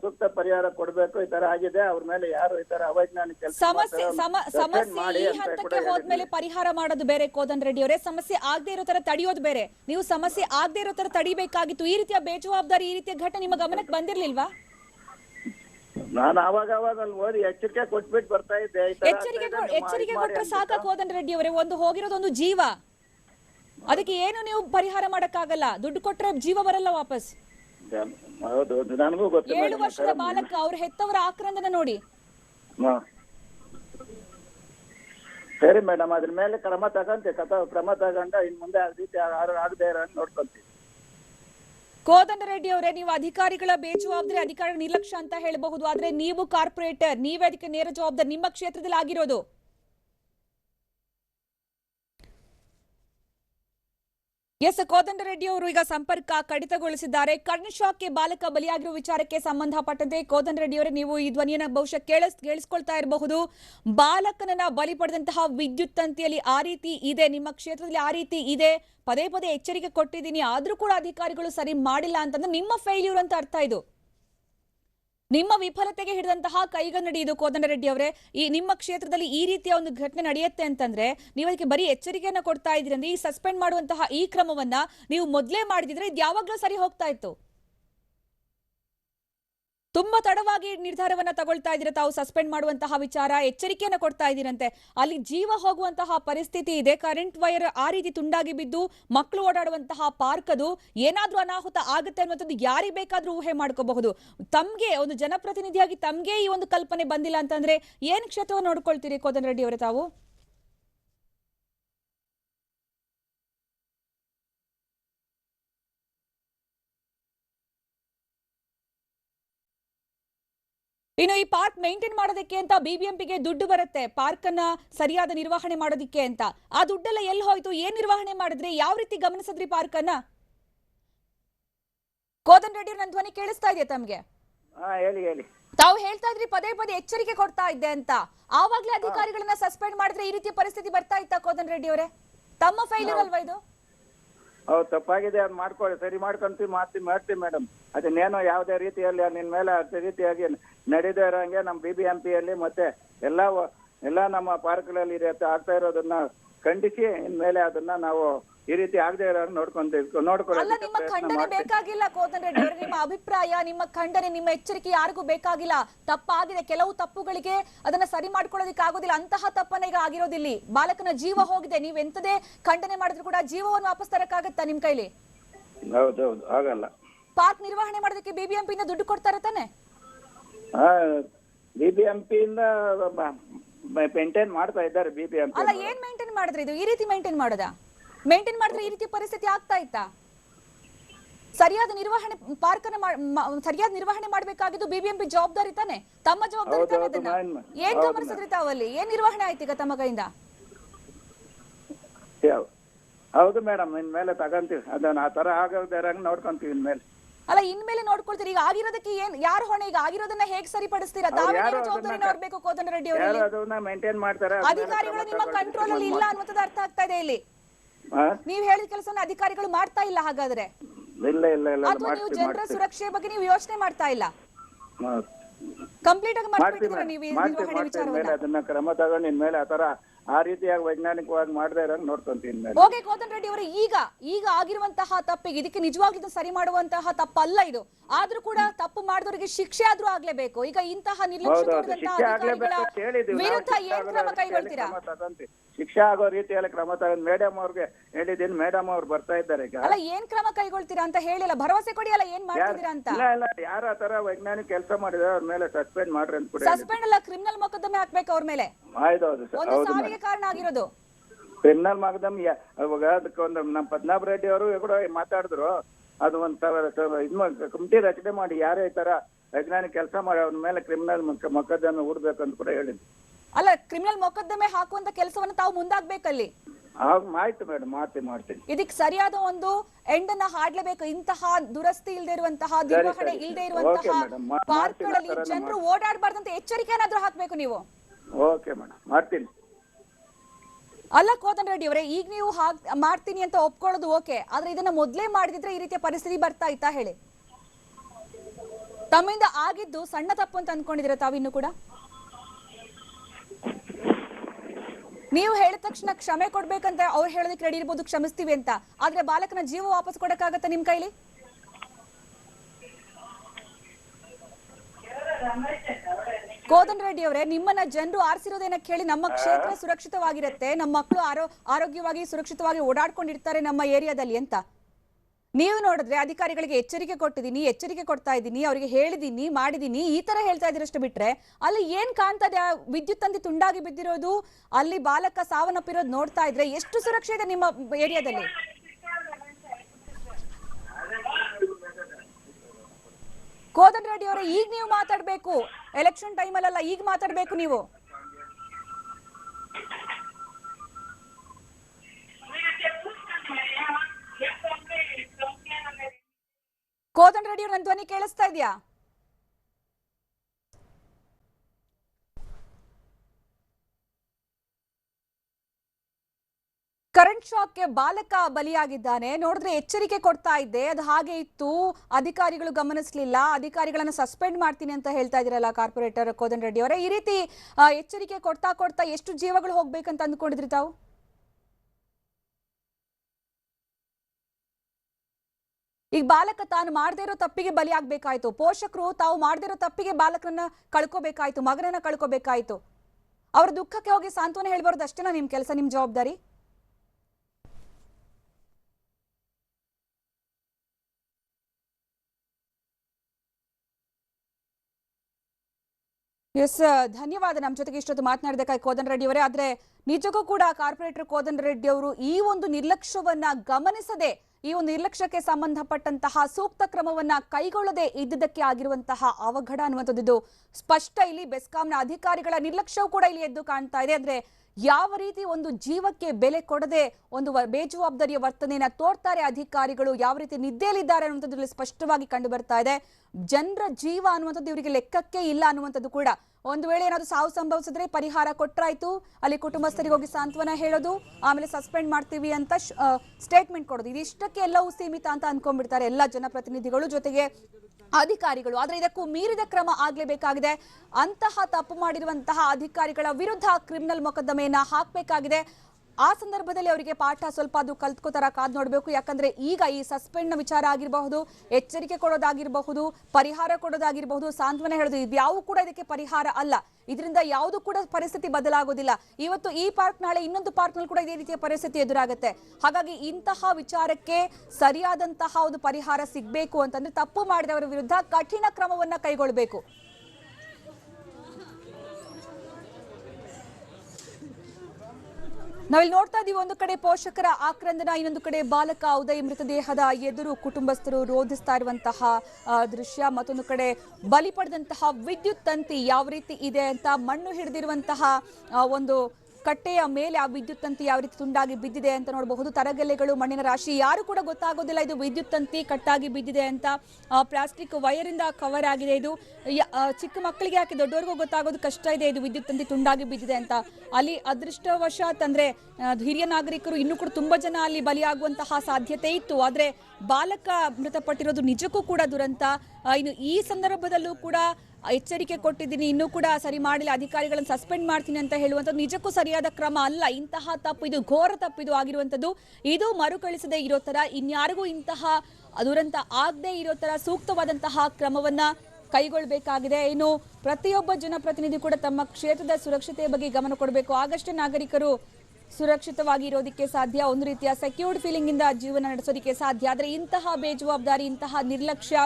ಸೂಕ್ತ ಪರಿಹಾರ ಕೊಡಬೇಕು ಈ ತರ ಆಗಿದೆ ಅವ್ರ ಮೇಲೆ ಯಾರು ಈ ತರ ಅವೈಜ್ಞಾನಿಕ
ಸಮಸ್ಯೆ ಸಮ ಸಮಸ್ಯೆ ಈ ಹಂತಕ್ಕೆ ಹೋದ್ಮೇಲೆ ಪರಿಹಾರ ಮಾಡೋದು ಬೇರೆ ಕೋದನ್ ರೆಡ್ಡಿ ಅವರೇ. ಸಮಸ್ಯೆ ಆಗದೆ ಇರೋ ತರ ತಡೆಯೋದು ಬೇರೆ. ನೀವು ಸಮಸ್ಯೆ ಆಗದೆ ಇರೋ ತರ ತಡಿಬೇಕಾಗಿತ್ತು. ಈ ರೀತಿಯ ಬೇಜವಾಬ್ದಾರಿ ಈ ರೀತಿಯ ಘಟನೆ ನಿಮ್ಮ ಗಮನಕ್ಕೆ ಬಂದಿರ್ಲಿಲ್ವಾ?
ನಾನು ಅವಾಗ ಅವಾಗ ಅಲ್ಲಿ ಓದಿ ಎಚ್ಚರಿಕೆ ಕೊಟ್ಬಿಟ್ಟು ಬರ್ತಾ ಇದ್ದೆ. ಈ ತರ
ಎಚ್ಚರಿಕೆ ಕೊ- ಎಚ್ಚರಿಕೆ
ಮಾಡಿ
ಕೊಟ್ರೆ
ಅಂತ.
ಸಾಕ ಕೋದನ್ ರೆಡ್ಡಿ ಅವರೇ. ಒಂದು ಹೋಗಿರೋದೊಂದು ಜೀವ. ಅದಕ್ಕೆ ಏನು ನೀವು ಪರಿಹಾರ ಮಾಡಕ್ಕಾಗಲ್ಲ? ದುಡ್ಡು ಕೊಟ್ರೆ ಜೀವ ಬರಲ್ಲ ವಾಪಸ್.
ಹೌದು ಹೌದು ನನಗೂ ಗೊತ್ತು
ಏಳು. ವರ್ಷದ ಬಾಲಕ ಅವ್ರ ಹೆತ್ತವರ ಆಕ್ರಂದನ ನೋಡಿ
ಹಾ. ಸರಿ ಮೇಡಮ್ ಅದ್ರ ಮೇಲೆ ಕ್ರಮ ತಗಂತೆ ಕಥ ಕ್ರಮ ತಗೊಂಡ ಇನ್ ಮುಂದೆ ಆ ರೀತಿ ಆಗ- ಆಗದೆ ಇರೋ ನೋಡ್ಕೊಂತೀವಿ
ಕೋದಂಡ ರೆಡ್ಡಿ ಅವರೇ ನೀವು ಅಧಿಕಾರಿಗಳ ಬೇಜವಾಬ್ದಾರಿ ಅಧಿಕಾರಿಗಳ ನಿರ್ಲಕ್ಷ್ಯ ಅಂತ ಹೇಳಬಹುದು ಆದ್ರೆ ನೀವು ಕಾರ್ಪೊರೇಟರ್ ನೀವೇ ಅದಕ್ಕೆ ನೇರ ಜವಾಬ್ದಾರಿ ನಿಮ್ಮ ಕ್ಷೇತ್ರದಲ್ಲಿ ಆಗಿರೋದು ಎಸ್, ಕೋದಂಡ ರೆಡ್ಡಿ ಅವರು ಈಗ ಸಂಪರ್ಕ ಕಡಿತಗೊಳಿಸಿದ್ದಾರೆ. ಕರ್ಣಶಾಕ್ಕೆ ಬಾಲಕ ಬಲಿಯಾಗಿರುವ ವಿಚಾರಕ್ಕೆ ಸಂಬಂಧಪಟ್ಟಂತೆ ಕೋದಂಡ ರೆಡ್ಡಿ ಅವರೇ, ನೀವು ಈ ಧ್ವನಿಯನ್ನು ಬಹುಶಃ ಕೇಳಿಸ್, ಕೇಳಿಸ್ಕೊಳ್ತಾ ಇರಬಹುದು. ಬಾಲಕನನ್ನ ಬಲಿ ಪಡೆದಂತಹ ವಿದ್ಯುತ್ ತಂತಿಯಲ್ಲಿ ಆ ರೀತಿ ಇದೆ, ನಿಮ್ಮ ಕ್ಷೇತ್ರದಲ್ಲಿ ಆ ರೀತಿ ಇದೆ, ಪದೇ ಪದೇ ಎಚ್ಚರಿಕೆ ಕೊಟ್ಟಿದ್ದೀನಿ, ಆದರೂ ಕೂಡ ಅಧಿಕಾರಿಗಳು ಸರಿ ಮಾಡಿಲ್ಲ ಅಂತಂದ್ರೆ ನಿಮ್ಮ ಫೇಲ್ಯೂರ್ ಅಂತ ಅರ್ಥ ಇದು. ನಿಮ್ಮ ವಿಫಲತೆಗೆ ಹಿಡಿದಂತಹ ಕೈಗನ್ನಡಿ ಇದು ಕೋದಂಡ ರೆಡ್ಡಿ ಅವರೇ. ಈ ನಿಮ್ಮ ಕ್ಷೇತ್ರದಲ್ಲಿ ಈ ರೀತಿಯ ಒಂದು ಘಟನೆ ನಡೆಯುತ್ತೆ ಅಂತಂದ್ರೆ ನೀವು ಅದಕ್ಕೆ ಬರೀ ಎಚ್ಚರಿಕೆಯನ್ನು ಕೊಡ್ತಾ ಇದ್ದೀರಿ ಅಂದ್ರೆ ಈ ಸಸ್ಪೆಂಡ್ ಮಾಡುವಂತಹ ಈ ಕ್ರಮವನ್ನ ನೀವು ಮೊದಲೇ ಮಾಡಿದ್ರೆ ಇದು ಯಾವಾಗ್ಲೂ ಸರಿ ಹೋಗ್ತಾ ಇತ್ತು? ತುಂಬಾ ತಡವಾಗಿ ನಿರ್ಧಾರವನ್ನ ತಗೊಳ್ತಾ ಇದ್ದೀರಾ? ತಾವು ಸಸ್ಪೆಂಡ್ ಮಾಡುವಂತಹ ವಿಚಾರ, ಎಚ್ಚರಿಕೆಯನ್ನು ಕೊಡ್ತಾ ಇದ್ದೀರಂತೆ. ಅಲ್ಲಿ ಜೀವ ಹೋಗುವಂತಹ ಪರಿಸ್ಥಿತಿ ಇದೆ. ಕರೆಂಟ್ ವೈರ್ ಆ ರೀತಿ ತುಂಡಾಗಿ ಬಿದ್ದು ಮಕ್ಕಳು ಓಡಾಡುವಂತಹ ಪಾರ್ಕ್ ಅದು ಏನಾದ್ರೂ ಅನಾಹುತ ಆಗುತ್ತೆ ಅನ್ನುವಂಥದ್ದು ಯಾರಿಗೆ ಬೇಕಾದ್ರೂ ಊಹೆ ಮಾಡ್ಕೋಬಹುದು. ತಮ್ಗೆ ಒಂದು ಜನಪ್ರತಿನಿಧಿಯಾಗಿ ತಮ್ಗೆ ಈ ಒಂದು ಕಲ್ಪನೆ ಬಂದಿಲ್ಲ ಅಂತಂದ್ರೆ ಏನ್ ಕ್ಷೇತ್ರವನ್ನು ನೋಡ್ಕೊಳ್ತೀರಿ ಕೋದನ್ ರೆಡ್ಡಿ ಅವರೇ ತಾವು? ಇನ್ನು ಈ ಪಾರ್ಕ್ ಮೇಂಟೈನ್ ಮಾಡೋದಕ್ಕೆ ಅಂತ ಬಿಬಿಎಂಪಿಗೆ ದುಡ್ಡು ಬರುತ್ತೆ. ಪಾರ್ಕ್ ಅನ್ನ ಸರಿಯಾದ ನಿರ್ವಹಣೆ ಮಾಡೋದಕ್ಕೆ ಅಂತ. ಆ ದುಡ್ಡೆಲ್ಲ ಎಲ್ಲಿ ಹೋಯ್ತು? ಏನ್ ನಿರ್ವಹಣೆ ಮಾಡಿದ್ರಿ? ಯಾವ ರೀತಿ ಗಮನಿಸಿದ್ರಿ ಪಾರ್ಕ್ ಅನ್ನ ಕೋದನ್ ರೆಡ್ಡಿ ನನ್ನ ಧ್ವನಿ ಕೇಳಿಸ್ತಾ ಇದೆಯಾ ತಮ್ಗೆ?
ಹಾ ಹೇಳಿ ಹೇಳಿ.
ತಾವು ಹೇಳ್ತಾ ಇದ್ರಿ ಪದೇ ಪದೇ ಎಚ್ಚರಿಕೆ ಕೊಡ್ತಾ ಇದ್ದೆ ಅಂತ. ಆವಾಗ್ಲೇ ಅಧಿಕಾರಿಗಳನ್ನ ಸಸ್ಪೆಂಡ್ ಮಾಡಿದ್ರೆ ಈ ರೀತಿಯ ಪರಿಸ್ಥಿತಿ ಬರ್ತಾ ಇತ್ತ ಕೋದನ್ ರೆಡ್ಡಿ ಅವರೇ? ತಮ್ಮ ಫೈಲ್ಯೂರ್ ಅಲ್ವಾ ಇದು?
ಹೌದು ತಪ್ಪಾಗಿದೆ ಅದ್ ಮಾಡ್ಕೊಳ್ಳಿ, ಸರಿ ಮಾಡ್ಕೊಂತೀವಿ ಮಾಡ್ತೀವಿ ಮಾಡ್ತೀವಿ ಮೇಡಮ್. ಅದನ್ನೇನೋ ಯಾವುದೇ ರೀತಿಯಲ್ಲಿ ನಿನ್ನ ಮೇಲೆ ಅದೇ ರೀತಿಯಾಗಿ ನಡೀದೇ ಇರೋಂಗೆ ನಮ್ಮ ಬಿ ಬಿ ಎಂ ಪಿಯಲ್ಲಿ ಮತ್ತೆ ಎಲ್ಲ ಎಲ್ಲ ನಮ್ಮ ಪಾರ್ಕ್ಗಳಲ್ಲಿ ಇರುತ್ತೆ, ಆಗ್ತಾ ಇರೋದನ್ನ ಖಂಡಿಸಿ ಇನ್ಮೇಲೆ ಅದನ್ನ ನಾವು ಈ ರೀತಿ ಆಗದೆ ಇರೋ ನೋಡ್ಕೊಂತೀವಿ
ಅಲ್ಲ
ನೋಡ್ಕೊಳ್ಳೋದಕ್ಕೆ
ನಿಮ್ಮ
ಪ್ರಯತ್ನ
ಖಂಡನೆ
ಮಾಡ್ತೀವಿ.
ಬೇಕಾಗಿಲ್ಲ ರೆಡ್ಡಿ ನಿಮ್ಮ ಅಭಿಪ್ರಾಯ ನಿಮ್ಮ ಖಂಡನೆ ನಿಮ್ಮ ಎಚ್ಚರಿಕೆ ಯಾರಿಗೂ ಬೇಕಾಗಿಲ್ಲ. ತಪ್ಪಾಗಿದೆ ಕೆಲವು ತಪ್ಪುಗಳಿಗೆ ಅದನ್ನ ಸರಿ ಮಾಡ್ಕೊಳ್ಳೋದಕ್ಕೆ ಆಗೋದಿಲ್ಲ. ಅಂತಹ ತಪ್ಪನ್ನ ಈಗ ಆಗಿರೋದಿಲ್ಲಿ. ಬಾಲಕನ ಜೀವ ಹೋಗಿದೆ ನೀವ್ ಎಂತದೇ ಖಂಡನೆ ಮಾಡಿದ್ರು ಕೂಡ ಜೀವವನ್ನು ವಾಪಸ್ ತರಕ್ಕಾಗತ್ತಾ ನಿಮ್ ಕೈಲಿ?
ಹೌದೌದು ಆಗಲ್ಲ
ಪಾರ್ಕ್ ನಿರ್ವಹಣೆ ಮಾಡೋದಕ್ಕೆ ಬಿಬಿಎಂಪಿ ಇಂದ ದುಡ್ಡು ಕೊಡ್ತಾರೆ ತಾನೆ?
ಬಿ ಬಿ ಎಂ ಪಿಯಿಂದ ಮೇಂಟೈನ್ ಮಾಡ್ತಾ ಇದ್ದಾರೆ ಬಿಬಿಎಂಪಿ ಬಿ ಎಂ
ಅಲ್ಲ ಏನ್ ಮೇಂಟೈನ್ ಮಾಡಿದ್ರೆ ಇದು? ಈ ರೀತಿ ಮೇಂಟೈನ್ ಮಾಡೋದಾ? ಮೇಂಟೈನ್ ಮಾಡಿದ್ರೆ ಈ ರೀತಿ ಪರಿಸ್ಥಿತಿ ಆಗ್ತಾ ಇತ್ತಾ? ಸರಿಯಾದ ನಿರ್ವಹಣೆ ಪಾರ್ಕ್ ಅನ್ನ ಸರಿಯಾದ ನಿರ್ವಹಣೆ ಮಾಡಬೇಕಾಗಿದ್ದು ಬಿಬಿಎಂಪಿ ಜವಾಬ್ದಾರಿ ತಾನೆ? ತಮ್ಮ ಜವಾಬ್ದಾರಿ ತಾನೆ ಅದನ್ನ?
ನಾನ್-
ಏನ್ ಗಮನಿಸಿದ್ರಿ ತಾವಲ್ಲಿ ಏನ್ ನಿರ್ವಹಣೆ ಆಯ್ತು ಈಗ ತಮ್ಮ ಕೈಯಿಂದ?
ಹೌದು ಮೇಡಮ್ ಇನ್ಮೇಲೆ ತಗಂತೀವಿ. ಅದನ್ನ ಆ ತರ ಆಗೋದ್ರಂಗ್ ನೋಡ್ಕೊಂತೀವಿ ಇನ್ಮೇಲೆ.
ಅಲ್ಲ ಇನ್ಮೇಲೆ ನೋಡ್ಕೊಳ್ತೀರಿ. ಈಗ ಆಗಿರೋದಕ್ಕೆ ಏನ್ ಯಾರು ಹೊಣೆ? ಈಗ ಆಗಿರೋದನ್ನ ಹೇಗ್ ಸರಿಪಡಿಸ್ತೀರಾ? ಜವಾಬ್ದಾರಿ ನೋಡ್ಬೇಕು ಕೋದಂಡ ರೆಡ್ಡಿ
ಅವರು
ಅವರಲ್ಲಿ
ಅದನ್ನ ಮೇಂಟೈನ್ ಮಾಡ್ತಾರೆ
ಅಧಿಕಾರಿಗಳು ನಿಮ್ಮ ಕಂಟ್ರೋಲ್ ಅಲ್ಲಿ ಇಲ್ಲ ಅನ್ನುವಂಥದ್ದು ಅರ್ಥ ಆಗ್ತಾ ಇದೆ ಇಲ್ಲಿ? ನೀವ್ ಹೇಳಿದ ಕೆಲಸನ ಅಧಿಕಾರಿಗಳು ಮಾಡ್ತಾ ಇಲ್ಲ ಹಾಗಾದ್ರೆ.
ಇಲ್ಲ ಇಲ್ಲ ಇಲ್ಲ
ಅಥವಾ ನೀವು ಜನರ ಸುರಕ್ಷೆ ಬಗ್ಗೆ ನೀವು ಯೋಚನೆ ಮಾಡ್ತಾ ಇಲ್ಲ? ಕಂಪ್ಲೀಟ್ ಆಗಿ
ಮಾಡ್ತೀವಿ ಅದನ್ನ ಕ್ರಮ ತಗೊಂಡು ಇನ್ಮೇಲೆ ಆ ತರ ಆ ರೀತಿಯಾಗಿ ವೈಜ್ಞಾನಿಕವಾಗಿ ಮಾಡದೇ ಇರೋ ನೋಡ್ಕೊಂತೀನಿ
ಓಕೆ ಕೋತನ್ ರೆಡ್ಡಿ ಅವರೇ ಈಗ ಈಗ ಆಗಿರುವಂತಹ ತಪ್ಪಿಗೆ ಇದಕ್ಕೆ ನಿಜವಾಗ್ಲೂ ಇದು ಸರಿ ಮಾಡುವಂತಹ ತಪ್ಪಲ್ಲ ಇದು. ಆದ್ರೂ ಕೂಡ ತಪ್ಪು ಮಾಡಿದವರಿಗೆ ಶಿಕ್ಷೆ ಆದ್ರೂ ಆಗ್ಲೇಬೇಕು. ಈಗ ಇಂತಹ ನಿರ್ಲಕ್ಷ್ಯ
ಹೌದು ಹೌದು.
ತೋರಿದಂತಹ
ಶಿಕ್ಷೆ
ಅಧಿಕಾರಿಗಳ
ಆಗ್ಲೇಬೇಕು ಅಂತ ಹೇಳಿದೀವಿ ನಾವು.
ವಿರುದ್ಧ
ಶಿಕ್ಷೆ
ಏನ್ ಕ್ರಮ ಕೈಗೊಳ್ತೀರಾ?
ತಗೊಂತೀವಿ. ಶಿಕ್ಷೆ ಆಗೋ ರೀತಿಯಲ್ಲಿ ಕ್ರಮ ತಗೊಂಡು ಮೇಡಮ್ ಅವ್ರಿಗೆ ಹೇಳಿದ್ದೀನಿ. ಮೇಡಮ್ ಅವ್ರು ಬರ್ತಾ ಇದ್ದಾರೆ ಈಗ.
ಅಲ್ಲ ಏನ್ ಕ್ರಮ ಕೈಗೊಳ್ತೀರಾ ಅಂತ ಹೇಳಿಲ್ಲ. ಭರವಸೆ ಕೊಡಿ ಅಲ್ಲ ಏನ್ ಮಾಡ್ತಿದ್ದೀರಾ ಅಂತ?
ಇಲ್ಲ ಇಲ್ಲ. ಯಾರ ಆತರ ತರ ವೈಜ್ಞಾನಿಕ ಕೆಲಸ ಮಾಡಿದ್ರೆ ಅವ್ರ ಮೇಲೆ ಸಸ್ಪೆಂಡ್ ಮಾಡ್ರಿ ಅಂತ ಕೂಡ
ಸಸ್ಪೆಂಡ್ ಅಲ್ಲ ಕ್ರಿಮಿನಲ್ ಮೊಕದ್ದಮೆ ಹಾಕ್ಬೇಕು ಅವ್ರ ಮೇಲೆ.
ಹೌದು ಸರ್.
ಒಂದು
ಹೌದು
ಸಾವಿಗೆ ಕಾರಣ ಆಗಿರೋದು.
ಕ್ರಿಮಿನಲ್ ಮಗದಮ್ ಅವಾಗ ಅದಕ್ಕೆ ಒಂದು ನಮ್ಮ ಪದ್ಮನಾಭ ರೆಡ್ಡಿ ಅವರು ಕೂಡ ಮಾತಾಡಿದ್ರು. ಅದು ಒಂದ್ ಇದು ಕಮಿಟಿ ರಚನೆ ಮಾಡಿ ಯಾರೇ ಈ ತರ ವೈಜ್ಞಾನಿಕ ಕೆಲಸ ಮಾಡಿ ಅವ್ರ ಮೇಲೆ ಕ್ರಿಮಿನಲ್ ಮೊಕದ್ದಮೆ ಹೂಡ್ಬೇಕು ಅಂತ ಕೂಡ ಹೇಳಿದ್ರು.
ಅಲ್ಲ ಕ್ರಿಮಿನಲ್ ಮೊಕದ್ದಮೆ ಹಾಕುವಂತ ಕೆಲಸವನ್ನು ತಾವು ಮುಂದಾಗ್ಬೇಕಲ್ಲಿ?
ಆಯ್ತು ಮೇಡಮ್ ಮಾಡ್ತೀನಿ ಮಾಡ್ತೀನಿ.
ಇದಕ್ಕೆ ಸರಿಯಾದ ಒಂದು ಎಂಡ್ ಅನ್ನ ಹಾಡ್ಲೇಬೇಕು. ಇಂತಹ ದುರಸ್ತಿ ಇಲ್ಲದೆ ಇರುವಂತಹ ನಿರ್ವಹಣೆ. ಇಲ್ಲದೆ ಇರುವಂತಹ ಪಾರ್ಕ್ಗಳಲ್ಲಿ ಜನರು ಓಡಾಡಬಾರ್ದಂತ ಎಚ್ಚರಿಕೆ ಏನಾದ್ರೂ ಹಾಕ್ಬೇಕು ನೀವು?
ಓಕೆ ಮೇಡಮ್ ಮಾಡ್ತೀನಿ.
ಅಲ್ಲ ಕೋತನ್ ರೆಡ್ಡಿ ಅವರೇ ಈಗ ನೀವು ಮಾಡ್ತೀನಿ ಅಂತ ಒಪ್ಕೊಳ್ಳೋದು ಓಕೆ. ಆದ್ರೆ ಇದನ್ನ ಮೊದ್ಲೇ ಮಾಡಿದ್ರೆ ಈ ರೀತಿಯ ಪರಿಸ್ಥಿತಿ ಬರ್ತಾ ಇತ್ತಾ ಹೇಳಿ? ತಮ್ಮಿಂದ ಆಗಿದ್ದು ಸಣ್ಣ ತಪ್ಪು ಅಂತ ಅನ್ಕೊಂಡಿದ್ರೆ ತಾವಿನ್ನು ಕೂಡ? ನೀವು ಹೇಳಿದ ತಕ್ಷಣ ಕ್ಷಮೆ ಕೊಡ್ಬೇಕಂತ ಅವ್ರು ಹೇಳೋದಕ್ಕೆ ರೆಡಿ ಇರ್ಬೋದು, ಕ್ಷಮಿಸ್ತೀವಿ ಅಂತ. ಆದ್ರೆ ಬಾಲಕನ ಜೀವ ವಾಪಸ್ ಕೊಡಕ್ಕಾಗತ್ತಾ ನಿಮ್ ಕೈಲಿ? ಕೋದನ್ ರೆಡ್ಡಿ ಅವರೇ, ನಿಮ್ಮನ್ನ ಜನರು ಆರಿಸಿರೋದೇನಕ್ಕೆ ಹೇಳಿ ನಮ್ಮ ಕ್ಷೇತ್ರ ಸುರಕ್ಷಿತವಾಗಿರುತ್ತೆ, ನಮ್ಮ ಮಕ್ಕಳು ಆರೋ, ಆರೋಗ್ಯವಾಗಿ ಸುರಕ್ಷಿತವಾಗಿ ಓಡಾಡ್ಕೊಂಡಿರ್ತಾರೆ ನಮ್ಮ ಏರಿಯಾದಲ್ಲಿ ಅಂತ. ನೀವು ನೋಡಿದ್ರೆ ಅಧಿಕಾರಿಗಳಿಗೆ ಎಚ್ಚರಿಕೆ ಕೊಟ್ಟಿದ್ದೀನಿ, ಎಚ್ಚರಿಕೆ ಕೊಡ್ತಾ ಇದ್ದೀನಿ, ಅವರಿಗೆ ಹೇಳಿದ್ದೀನಿ, ಮಾಡಿದ್ದೀನಿ, ಈ ತರ ಹೇಳ್ತಾ ಇದ್ದೀರಷ್ಟು ಬಿಟ್ರೆ ಅಲ್ಲಿ ಏನ್ ಕಾಣ್ತಾ ಇದೆ ವಿದ್ಯುತ್ ತಂತಿ ತುಂಡಾಗಿ ಬಿದ್ದಿರೋದು, ಅಲ್ಲಿ ಬಾಲಕ ಸಾವನ್ನಪ್ಪಿರೋದು ನೋಡ್ತಾ ಇದ್ರೆ ಎಷ್ಟು ಸುರಕ್ಷೆ ಇದೆ ನಿಮ್ಮ ಏರಿಯಾದಲ್ಲಿ? ಕೋದನ್ ರೆಡ್ಡಿ ಅವರೇ, ಈಗ ನೀವು ಮಾತಾಡ್ಬೇಕು. ಎಲೆಕ್ಷನ್ ಟೈಮಲ್ಲ ಈಗ ಮಾತಾಡ್ಬೇಕು ನೀವು. ಕೋದನ್ ರೆಡ್ಡಿ ನನ್ನ ಧ್ವನಿ ಕೇಳಿಸ್ತಾ ಇದೆಯಾ? ಕರೆಂಟ್ ಶಾಕ್ಗೆ ಬಾಲಕ ಬಲಿಯಾಗಿದ್ದಾನೆ. ನೋಡಿದ್ರೆ ಎಚ್ಚರಿಕೆ ಕೊಡ್ತಾ ಇದ್ದೆ. ಅದು ಹಾಗೆ ಇತ್ತು. ಅಧಿಕಾರಿಗಳು ಗಮನಿಸಲಿಲ್ಲ. ಅಧಿಕಾರಿಗಳನ್ನ ಸಸ್ಪೆಂಡ್ ಮಾಡ್ತೀನಿ ಅಂತ ಹೇಳ್ತಾ ಇದ್ದೀರಲ್ಲ ಕಾರ್ಪೊರೇಟರ್ ಕೋದನ್ ರೆಡ್ಡಿ ಅವರೇ. ಈ ರೀತಿ ಎಚ್ಚರಿಕೆ ಕೊಡ್ತಾ ಕೊಡ್ತಾ ಎಷ್ಟು ಜೀವಗಳು ಹೋಗ್ಬೇಕಂತ ಅಂದ್ಕೊಂಡಿದ್ರಿ ತಾವು? ಈಗ ಬಾಲಕ ತಾನು ಮಾಡದೇ ಇರೋ ತಪ್ಪಿಗೆ ಬಲಿಯಾಗಬೇಕಾಯ್ತು ಪೋಷಕರು ತಾವು ಮಾಡದೇ ಇರೋ ತಪ್ಪಿಗೆ ಬಾಲಕರನ್ನ ಕಳ್ಕೋಬೇಕಾಯ್ತು, ಮಗನನ್ನ ಕಳ್ಕೋಬೇಕಾಯ್ತು. ಅವ್ರ ದುಃಖಕ್ಕೆ ಹೋಗಿ ಸಾಂತ್ವನ ಹೇಳ್ಬಾರ್ದು ಅಷ್ಟೇನಾ ನಿಮ್ ಕೆಲಸ, ನಿಮ್ ಜವಾಬ್ದಾರಿ. ಎಸ್, ಧನ್ಯವಾದ. ನಮ್ಮ ಜೊತೆಗೆ ಇಷ್ಟೊತ್ತು ಮಾತನಾಡಿದಕ್ಕಾಗಿ ಕೋದನ್ ರೆಡ್ಡಿ ಅವರೇ. ಆದ್ರೆ ನಿಜಕ್ಕೂ ಕೂಡ ಕಾರ್ಪೊರೇಟರ್ ಕೋದನ್ ರೆಡ್ಡಿ ಅವರು ಈ ಒಂದು ನಿರ್ಲಕ್ಷ್ಯವನ್ನ ಗಮನಿಸದೆ ಈ ಒಂದು ನಿರ್ಲಕ್ಷ್ಯಕ್ಕೆ ಸಂಬಂಧಪಟ್ಟಂತಹ ಸೂಕ್ತ ಕ್ರಮವನ್ನ ಕೈಗೊಳ್ಳದೆ ಇದ್ದುದಕ್ಕೆ ಆಗಿರುವಂತಹ ಅವಘಡ ಅನ್ನುವಂಥದ್ದು ಸ್ಪಷ್ಟ ಇಲ್ಲಿ ಬೆಸ್ಕಾಂನ ಅಧಿಕಾರಿಗಳ ನಿರ್ಲಕ್ಷ್ಯವೂ ಕೂಡ ಇಲ್ಲಿ ಎದ್ದು ಕಾಣ್ತಾ ಇದೆ. ಅಂದ್ರೆ ಯಾವ ರೀತಿ ಒಂದು ಜೀವಕ್ಕೆ ಬೆಲೆ ಕೊಡದೆ ಒಂದು ಬೇಜವಾಬ್ದಾರಿಯ ವರ್ತನೆಯನ್ನ ತೋರ್ತಾರೆ ಅಧಿಕಾರಿಗಳು, ಯಾವ ರೀತಿ ನಿದ್ದೆಯಲ್ಲಿದ್ದಾರೆ ಅನ್ನುವಂಥದ್ದು ಸ್ಪಷ್ಟವಾಗಿ ಕಂಡು ಬರ್ತಾ ಇದೆ. ಜನರ ಜೀವ ಅನ್ನುವಂಥದ್ದು ಇವರಿಗೆ ಲೆಕ್ಕಕ್ಕೆ ಇಲ್ಲ ಅನ್ನುವಂಥದ್ದು ಕೂಡ ಒಂದು ವೇಳೆ ಏನಾದರೂ ಸಾವು ಸಂಭವಿಸಿದ್ರೆ ಪರಿಹಾರ ಕೊಟ್ಟರಾಯ್ತು ಅಲ್ಲಿ ಕುಟುಂಬಸ್ಥರಿಗೆ ಹೋಗಿ ಸಾಂತ್ವನ ಹೇಳೋದು, ಆಮೇಲೆ ಸಸ್ಪೆಂಡ್ ಮಾಡ್ತೀವಿ ಅಂತ ಸ್ಟೇಟ್ಮೆಂಟ್ ಕೊಡೋದು. ಇದಿಷ್ಟಕ್ಕೆ ಎಲ್ಲವೂ ಸೀಮಿತ ಅಂತ ಅನ್ಕೊಂಡ್ಬಿಡ್ತಾರೆ ಎಲ್ಲ ಜನಪ್ರತಿನಿಧಿಗಳು, ಜೊತೆಗೆ ಅಧಿಕಾರಿಗಳು. ಆದರೆ ಇದಕ್ಕೂ ಮೀರಿದ ಕ್ರಮ ಆಗಲೇಬೇಕಾಗಿದೆ. ಅಂತಹ ತಪ್ಪು ಮಾಡಿರುವಂತಹ ಅಧಿಕಾರಿಗಳ ವಿರುದ್ಧ ಕ್ರಿಮಿನಲ್ ಮೊಕದ್ದಮೆಯನ್ನ ಹಾಕಬೇಕಾಗಿದೆ. ಆ ಸಂದರ್ಭದಲ್ಲಿ ಅವರಿಗೆ ಪಾಠ ಸ್ವಲ್ಪ ಅದು ಕಲ್ತ್ಕೋತಾರ ಕಾದ್ ನೋಡ್ಬೇಕು. ಯಾಕಂದ್ರೆ ಈಗ ಈ ಸಸ್ಪೆಂಡ್ನ ವಿಚಾರ ಆಗಿರಬಹುದು, ಎಚ್ಚರಿಕೆ ಕೊಡೋದಾಗಿರಬಹುದು, ಪರಿಹಾರ ಕೊಡೋದಾಗಿರಬಹುದು, ಸಾಂತ್ವನ ಹೇಳೋದು ಇದ್ಯಾವು ಕೂಡ ಇದಕ್ಕೆ ಪರಿಹಾರ ಅಲ್ಲ. ಇದರಿಂದ ಯಾವುದು ಕೂಡ ಪರಿಸ್ಥಿತಿ ಬದಲಾಗೋದಿಲ್ಲ. ಇವತ್ತು ಈ ಪಾರ್ಕ್ ನಾಳೆ ಇನ್ನೊಂದು ಪಾರ್ಕ್ನಲ್ಲಿ ಕೂಡ ಇದೇ ರೀತಿಯ ಪರಿಸ್ಥಿತಿ ಎದುರಾಗುತ್ತೆ. ಹಾಗಾಗಿ ಇಂತಹ ವಿಚಾರಕ್ಕೆ ಸರಿಯಾದಂತಹ ಒಂದು ಪರಿಹಾರ ಸಿಗಬೇಕು ಅಂತಂದ್ರೆ ತಪ್ಪು ಮಾಡಿದವರ ವಿರುದ್ಧ ಕಠಿಣ ಕ್ರಮವನ್ನ ಕೈಗೊಳ್ಳಬೇಕು ನಾವಿಲ್ಲಿ ನೋಡ್ತಾ ಇದೀವಿ ಒಂದು ಕಡೆ ಪೋಷಕರ ಆಕ್ರಂದನ, ಇನ್ನೊಂದು ಕಡೆ ಬಾಲಕ ಉದಯ್ ಮೃತದೇಹದ ಎದುರು ಕುಟುಂಬಸ್ಥರು ರೋಧಿಸ್ತಾ ಇರುವಂತಹ ದೃಶ್ಯ. ಮತ್ತೊಂದು ಕಡೆ ಬಲಿ ಪಡೆದಂತಹ ವಿದ್ಯುತ್ ತಂತಿ ಯಾವ ರೀತಿ ಇದೆ ಅಂತ ಮಣ್ಣು ಹಿಡಿದಿರುವಂತಹ ಒಂದು ಕಟ್ಟೆಯ ಮೇಲೆ ಆ ವಿದ್ಯುತ್ ತಂತಿ ಯಾವ ರೀತಿ ತುಂಡಾಗಿ ಬಿದ್ದಿದೆ ಅಂತ ನೋಡಬಹುದು. ತರಗೆಲೆಗಳು, ಮಣ್ಣಿನ ರಾಶಿ, ಯಾರು ಕೂಡ ಗೊತ್ತಾಗೋದಿಲ್ಲ ಇದು ವಿದ್ಯುತ್ ತಂತಿ ಕಟ್ಟಾಗಿ ಬಿದ್ದಿದೆ ಅಂತ. ಪ್ಲಾಸ್ಟಿಕ್ ವಯರಿಂದ ಕವರ್ ಆಗಿದೆ ಇದು. ಚಿಕ್ಕ ಮಕ್ಕಳಿಗೆ ಯಾಕೆ ದೊಡ್ಡವರಿಗೂ ಗೊತ್ತಾಗೋದು ಕಷ್ಟ ಇದೆ ಇದು ವಿದ್ಯುತ್ ತಂತಿ ತುಂಡಾಗಿ ಬಿದ್ದಿದೆ ಅಂತ. ಅಲ್ಲಿ ಅದೃಷ್ಟವಶಾತ್ ಅಂದ್ರೆ ಹಿರಿಯ ನಾಗರಿಕರು ಇನ್ನೂ ಕೂಡ ತುಂಬಾ ಜನ ಅಲ್ಲಿ ಬಲಿಯಾಗುವಂತಹ ಸಾಧ್ಯತೆ ಇತ್ತು. ಆದರೆ, ಬಾಲಕ ಮೃತಪಟ್ಟಿರೋದು ನಿಜಕ್ಕೂ ಕೂಡ ದುರಂತ. ಇನ್ನು ಈ ಸಂದರ್ಭದಲ್ಲೂ ಕೂಡ ಎಚ್ಚರಿಕೆ ಕೊಟ್ಟಿದ್ದೀನಿ. ಇನ್ನೂ ಕೂಡ ಸರಿ ಮಾಡಿಲ್ಲ. ಅಧಿಕಾರಿಗಳನ್ನು ಸಸ್ಪೆಂಡ್ ಮಾಡ್ತೀನಿ ಅಂತ ಹೇಳುವಂಥದ್ದು ನಿಜಕ್ಕೂ ಸರಿಯಾದ ಕ್ರಮ ಅಲ್ಲ. ಇಂತಹ ತಪ್ಪು ಇದು ಘೋರ ತಪ್ಪು ಇದು ಆಗಿರುವಂಥದ್ದು. ಇದು ಮರುಕಳಿಸದೆ ಇರೋ ಥರ, ಇನ್ಯಾರಿಗೂ ಇಂತಹ ದುರಂತ ಆಗದೆ ಇರೋ ಥರ ಸೂಕ್ತವಾದಂತಹ ಕ್ರಮವನ್ನು ಕೈಗೊಳ್ಳಬೇಕಾಗಿದೆ ಇನ್ನು ಪ್ರತಿಯೊಬ್ಬ ಜನಪ್ರತಿನಿಧಿ ಕೂಡ ತಮ್ಮ ಕ್ಷೇತ್ರದ ಸುರಕ್ಷತೆಯ ಬಗ್ಗೆ ಗಮನ ಕೊಡಬೇಕು. ಆಗಷ್ಟೇ ನಾಗರಿಕರು ಸುರಕ್ಷಿತವಾಗಿ ಇರೋದಕ್ಕೆ ಸಾಧ್ಯ. ಒಂದು ರೀತಿಯ ಸೆಕ್ಯೂರ್ಡ್ ಫೀಲಿಂಗ್ ಇಂದ ಜೀವನ ನಡೆಸೋದಕ್ಕೆ ಸಾಧ್ಯ. ಆದರೆ ಇಂತಹ ಬೇಜವಾಬ್ದಾರಿ, ಇಂತಹ ನಿರ್ಲಕ್ಷ್ಯ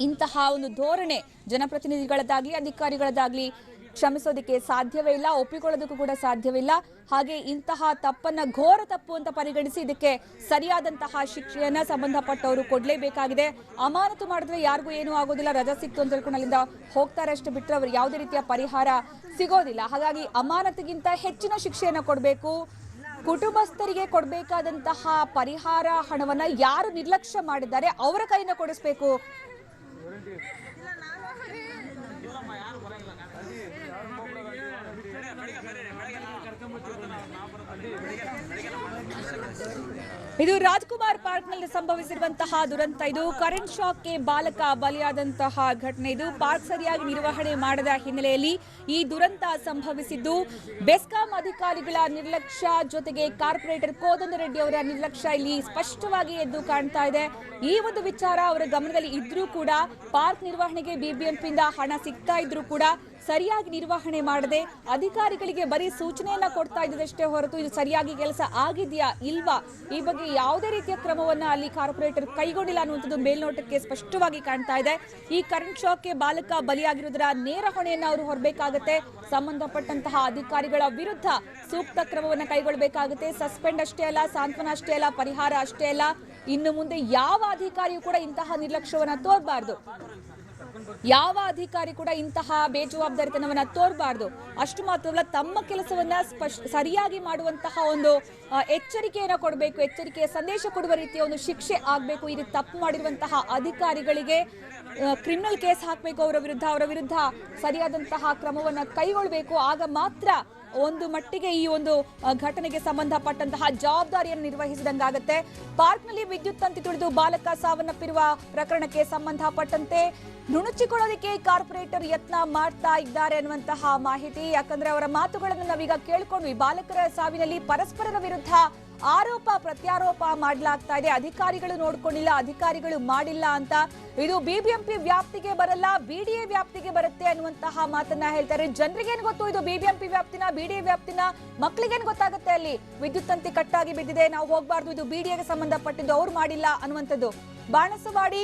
ಇಂತಹ ಒಂದು ಧೋರಣೆ ಜನಪ್ರತಿನಿಧಿಗಳದ್ದಾಗಲಿ, ಅಧಿಕಾರಿಗಳದ್ದಾಗಲಿ ಕ್ಷಮಿಸೋದಕ್ಕೆ ಸಾಧ್ಯವೇ ಇಲ್ಲ, ಒಪ್ಪಿಕೊಳ್ಳೋದಕ್ಕೂ ಕೂಡ ಸಾಧ್ಯವಿಲ್ಲ ಹಾಗೆ ಇಂತಹ ತಪ್ಪನ್ನ ಘೋರ ತಪ್ಪು ಅಂತ ಪರಿಗಣಿಸಿ ಇದಕ್ಕೆ ಸರಿಯಾದಂತಹ ಶಿಕ್ಷೆಯನ್ನ ಸಂಬಂಧಪಟ್ಟವರು ಕೊಡಲೇಬೇಕಾಗಿದೆ. ಅಮಾನತು ಮಾಡಿದ್ರೆ ಯಾರಿಗೂ ಏನೂ ಆಗೋದಿಲ್ಲ. ರಜಾ ಸಿಕ್ತು ಅಂತ ಹೇಳ್ಕೊಂಡು ಅಲ್ಲಿಂದ ಹೋಗ್ತಾರೆ ಅಷ್ಟು ಬಿಟ್ಟರೆ ಅವ್ರು ಯಾವುದೇ ರೀತಿಯ ಪರಿಹಾರ ಸಿಗೋದಿಲ್ಲ. ಹಾಗಾಗಿ ಅಮಾನತಿಗಿಂತ ಹೆಚ್ಚಿನ ಶಿಕ್ಷೆಯನ್ನ ಕೊಡಬೇಕು. ಕುಟುಂಬಸ್ಥರಿಗೆ ಕೊಡಬೇಕಾದಂತಹ ಪರಿಹಾರ ಹಣವನ್ನ ಯಾರು ನಿರ್ಲಕ್ಷ್ಯ ಮಾಡಿದ್ದಾರೆ ಅವರ ಕೈನ ಕೊಡಿಸ್ಬೇಕು Yeah. ಇದು ರಾಜ್ಕುಮಾರ್ ಪಾರ್ಕ್ನಲ್ಲಿ ಸಂಭವಿಸಿರುವಂತಹ ದುರಂತ. ಇದು ಕರೆಂಟ್ ಶಾಕ್ಗೆ ಬಾಲಕ ಬಲಿಯಾದಂತಹ ಘಟನೆ. ಇದು ಪಾರ್ಕ್ ಸರಿಯಾಗಿ ನಿರ್ವಹಣೆ ಮಾಡದ ಹಿನ್ನೆಲೆಯಲ್ಲಿ ಈ ದುರಂತ ಸಂಭವಿಸಿದ್ದು. ಬೆಸ್ಕಾಂ ಅಧಿಕಾರಿಗಳ ನಿರ್ಲಕ್ಷ್ಯ ಜೊತೆಗೆ ಕಾರ್ಪೊರೇಟರ್ ಕೋದಂಡ ರೆಡ್ಡಿ ಅವರ ನಿರ್ಲಕ್ಷ್ಯ ಇಲ್ಲಿ ಸ್ಪಷ್ಟವಾಗಿ ಎದ್ದು ಕಾಣ್ತಾ ಇದೆ. ಈ ಒಂದು ವಿಚಾರ ಅವರ ಗಮನದಲ್ಲಿ ಇದ್ರೂ ಕೂಡ ಪಾರ್ಕ್ ನಿರ್ವಹಣೆಗೆ ಬಿಬಿಎಂಪಿಯಿಂದ ಹಣ ಸಿಗ್ತಾ ಇದ್ರೂ ಕೂಡ ಸರಿಯಾಗಿ ನಿರ್ವಹಣೆ ಮಾಡದೆ ಅಧಿಕಾರಿಗಳಿಗೆ ಬರೀ ಸೂಚನೆಯನ್ನ ಕೊಡ್ತಾ ಇದ್ದದಷ್ಟೇ ಹೊರತು ಇದು ಸರಿಯಾಗಿ ಕೆಲಸ ಆಗಿದೆಯಾ ಇಲ್ವಾ? ಈ ಬಗ್ಗೆ ಯಾವುದೇ ರೀತಿಯ ಕ್ರಮವನ್ನ ಅಲ್ಲಿ ಕಾರ್ಪೊರೇಟರ್ ಕೈಗೊಂಡಿಲ್ಲ ಅನ್ನುವಂಥದ್ದು ಮೇಲ್ನೋಟಕ್ಕೆ ಸ್ಪಷ್ಟವಾಗಿ ಕಾಣ್ತಾ ಇದೆ. ಈ ಕರೆಂಟ್ ಶಾಕ್ಗೆ ಬಾಲಕ ಬಲಿಯಾಗಿರುವುದರ ನೇರ ಹೊಣೆಯನ್ನ ಅವರು ಹೊರಬೇಕಾಗುತ್ತೆ. ಸಂಬಂಧಪಟ್ಟಂತಹ ಅಧಿಕಾರಿಗಳ ವಿರುದ್ಧ ಸೂಕ್ತ ಕ್ರಮವನ್ನ ಕೈಗೊಳ್ಳಬೇಕಾಗುತ್ತೆ ಸಸ್ಪೆಂಡ್ ಅಷ್ಟೇ ಅಲ್ಲ, ಸಾಂತ್ವನ ಅಷ್ಟೇ ಅಲ್ಲ, ಪರಿಹಾರ ಅಷ್ಟೇ ಅಲ್ಲ. ಇನ್ನು ಮುಂದೆ ಯಾವ ಅಧಿಕಾರಿಯೂ ಕೂಡ ಇಂತಹ ನಿರ್ಲಕ್ಷ್ಯವನ್ನ ತೋರಬಾರ್ದು. ಯಾವ ಅಧಿಕಾರಿ ಕೂಡ ಇಂತಹ ಬೇಜವಾಬ್ದಾರಿತನವನ್ನ ತೋರಬಾರ್ದು. ಅಷ್ಟು ಮಾತ್ರವಲ್ಲ, ತಮ್ಮ ಕೆಲಸವನ್ನ ಸ್ಪಷ್ಟ ಸರಿಯಾಗಿ ಮಾಡುವಂತಹ ಒಂದು ಎಚ್ಚರಿಕೆಯನ್ನು ಕೊಡಬೇಕು, ಎಚ್ಚರಿಕೆಯ ಸಂದೇಶ ಕೊಡುವ ರೀತಿಯ ಒಂದು ಶಿಕ್ಷೆ ಆಗಬೇಕು. ರೀತಿ ತಪ್ಪು ಮಾಡಿರುವಂತಹ ಅಧಿಕಾರಿಗಳಿಗೆ ಕ್ರಿಮಿನಲ್ ಕೇಸ್ ಹಾಕಬೇಕು ಅವರ ವಿರುದ್ಧ. ಅವರ ವಿರುದ್ಧ ಸರಿಯಾದಂತಹ ಕ್ರಮವನ್ನ ಕೈಗೊಳ್ಳಬೇಕು ಆಗ ಮಾತ್ರ ಒಂದು ಮಟ್ಟಿಗೆ ಈ ಒಂದು ಘಟನೆಗೆ ಸಂಬಂಧಪಟ್ಟಂತಹ ಜವಾಬ್ದಾರಿಯನ್ನು ನಿರ್ವಹಿಸಿದಂಗಾಗತ್ತೆ. ಪಾರ್ಕ್ನಲ್ಲಿ ವಿದ್ಯುತ್ ತಂತಿ ತುಳಿದು ಬಾಲಕ ಸಾವನ್ನಪ್ಪಿರುವ ಪ್ರಕರಣಕ್ಕೆ ಸಂಬಂಧಪಟ್ಟಂತೆ ನುಣುಚಿಕೊಳ್ಳೋದಕ್ಕೆ ಕಾರ್ಪೊರೇಟರ್ ಯತ್ನ ಮಾಡ್ತಾ ಇದ್ದಾರೆ ಅನ್ನುವಂತಹ ಮಾಹಿತಿ. ಯಾಕಂದ್ರೆ ಅವರ ಮಾತುಗಳನ್ನು ನಾವೀಗ ಕೇಳ್ಕೊಂಡ್ವಿ ಬಾಲಕರ ಸಾವಿನಲ್ಲಿ ಪರಸ್ಪರರ ವಿರುದ್ಧ ಆರೋಪ ಪ್ರತ್ಯಾರೋಪ ಮಾಡಲಾಗ್ತಾ ಇದೆ. ಅಧಿಕಾರಿಗಳು ನೋಡ್ಕೊಂಡಿಲ್ಲ, ಅಧಿಕಾರಿಗಳು ಮಾಡಿಲ್ಲ ಅಂತ. ಇದು ಬಿಬಿಎಂಪಿ ವ್ಯಾಪ್ತಿಗೆ ಬರಲ್ಲ, ಬಿಡಿಎ ವ್ಯಾಪ್ತಿಗೆ ಬರುತ್ತೆ ಅನ್ನುವಂತಹ ಮಾತನ್ನ ಹೇಳ್ತಾರೆ. ಜನರಿಗೇನು ಗೊತ್ತು ಇದು ಬಿಬಿಎಂಪಿ ವ್ಯಾಪ್ತಿನ, ಬಿಡಿಎ ವ್ಯಾಪ್ತಿನ? ಮಕ್ಳಿಗೇನು ಗೊತ್ತಾಗುತ್ತೆ ಅಲ್ಲಿ? ವಿದ್ಯುತ್ ತಂತಿ ಕಟ್ಟಾಗಿ ಬಿದ್ದಿದೆ, ನಾವು ಹೋಗಬಾರ್ದು, ಇದು ಬಿಡಿಎಗೆ ಸಂಬಂಧಪಟ್ಟಿದ್ದು, ಅವ್ರು ಮಾಡಿಲ್ಲ ಅನ್ನುವಂಥದ್ದು. ಬಾಣಸವಾಡಿ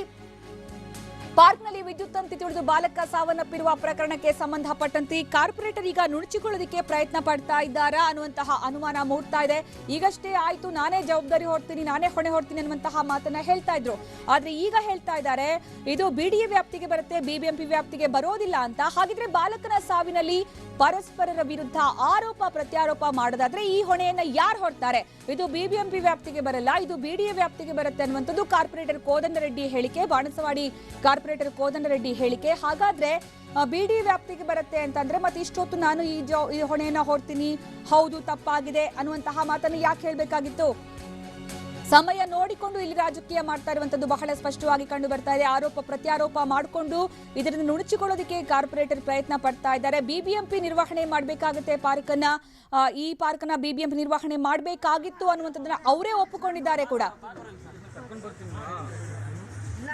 ಪಾರ್ಕ್ನಲ್ಲಿ ವಿದ್ಯುತ್ ತಂತಿ ತುಳಿದು ಬಾಲಕ ಸಾವನ್ನಪ್ಪಿರುವ ಪ್ರಕರಣಕ್ಕೆ ಸಂಬಂಧಪಟ್ಟಂತೆ ಕಾರ್ಪೊರೇಟರ್ ಈಗ ನುಣುಚಿಕೊಳ್ಳೋದಕ್ಕೆ ಪ್ರಯತ್ನ ಪಡ್ತಾ ಇದ್ದಾರಾ ಅನ್ನುವಂತಹ ಅನುಮಾನ ಮೂಡ್ತಾ ಇದೆ. ಈಗಷ್ಟೇ ಆಯ್ತು, ನಾನೇ ಜವಾಬ್ದಾರಿ ಹೊಡ್ತೀನಿ, ನಾನೇ ಹೊಣೆ ಹೊಡ್ತೀನಿ ಅನ್ನುವಂತಹ ಮಾತನ್ನ ಹೇಳ್ತಾ ಇದ್ರು. ಆದ್ರೆ ಈಗ ಹೇಳ್ತಾ ಇದ್ದಾರೆ, ಇದು ಬಿಡಿಎ ವ್ಯಾಪ್ತಿಗೆ ಬರುತ್ತೆ ಬಿಬಿಎಂಪಿ ವ್ಯಾಪ್ತಿಗೆ ಬರೋದಿಲ್ಲ ಅಂತ. ಹಾಗಿದ್ರೆ ಬಾಲಕನ ಸಾವಿನಲ್ಲಿ ಪರಸ್ಪರರ ವಿರುದ್ಧ ಆರೋಪ, ಪ್ರತ್ಯಾರೋಪ ಮಾಡೋದಾದ್ರೆ ಈ ಹೊಣೆಯನ್ನ ಯಾರು ಹೊಡ್ತಾರೆ? ಇದು ಬಿಬಿಎಂಪಿ ವ್ಯಾಪ್ತಿಗೆ ಬರಲ್ಲ, ಇದು ಬಿಡಿಎ ವ್ಯಾಪ್ತಿಗೆ ಬರುತ್ತೆ ಅನ್ನುವಂಥದ್ದು ಕಾರ್ಪೊರೇಟರ್ ಕೋದಂಡರೆಡ್ಡಿ ಹೇಳಿಕೆ. ಬಾಣಸವಾಡಿ ಕಾರ್ಪೊರೇಟರ್ ಕೋದಂಡರೆಡ್ಡಿ ಹೇಳಿಕೆ. ಹಾಗಾದ್ರೆ ಬಿಡಿ ವ್ಯಾಪ್ತಿಗೆ ಬರುತ್ತೆ ಅಂತಂದ್ರೆ ಮತ್ತೆ ಇಷ್ಟೊತ್ತು ನಾನು ಈ ಜೋ ಈ ಹೊಣೆಯನ್ನ ಹೊಡ್ತೀನಿ ಹೌದು ತಪ್ಪಾಗಿದೆ ಅನ್ನುವಂತಹ ಮಾತನ್ನು ಯಾಕೆ ಹೇಳಬೇಕಾಗಿತ್ತು? ಸಮಯ ನೋಡಿಕೊಂಡು ಇಲ್ಲಿ ರಾಜಕೀಯ ಮಾಡ್ತಾ ಇರುವಂತದ್ದು ಬಹಳ ಸ್ಪಷ್ಟವಾಗಿ ಕಂಡು ಬರ್ತಾ ಇದೆ. ಆರೋಪ ಪ್ರತ್ಯಾರೋಪ ಮಾಡಿಕೊಂಡು ಇದರಿಂದ ನುಣುಚಿಕೊಳ್ಳೋದಕ್ಕೆ ಕಾರ್ಪೊರೇಟರ್ ಪ್ರಯತ್ನ ಪಡ್ತಾ ಇದ್ದಾರೆ. ಬಿಬಿಎಂಪಿ ನಿರ್ವಹಣೆ ಮಾಡಬೇಕಾಗುತ್ತೆ ಪಾರ್ಕ್ ಅನ್ನ ಆ, ಈ ಪಾರ್ಕ್ ಅನ್ನ ಬಿಬಿಎಂಪಿ ನಿರ್ವಹಣೆ ಮಾಡಬೇಕಾಗಿತ್ತು ಅನ್ನುವಂಥದ್ದನ್ನ ಅವರೇ ಒಪ್ಪಿಕೊಂಡಿದ್ದಾರೆ ಕೂಡ.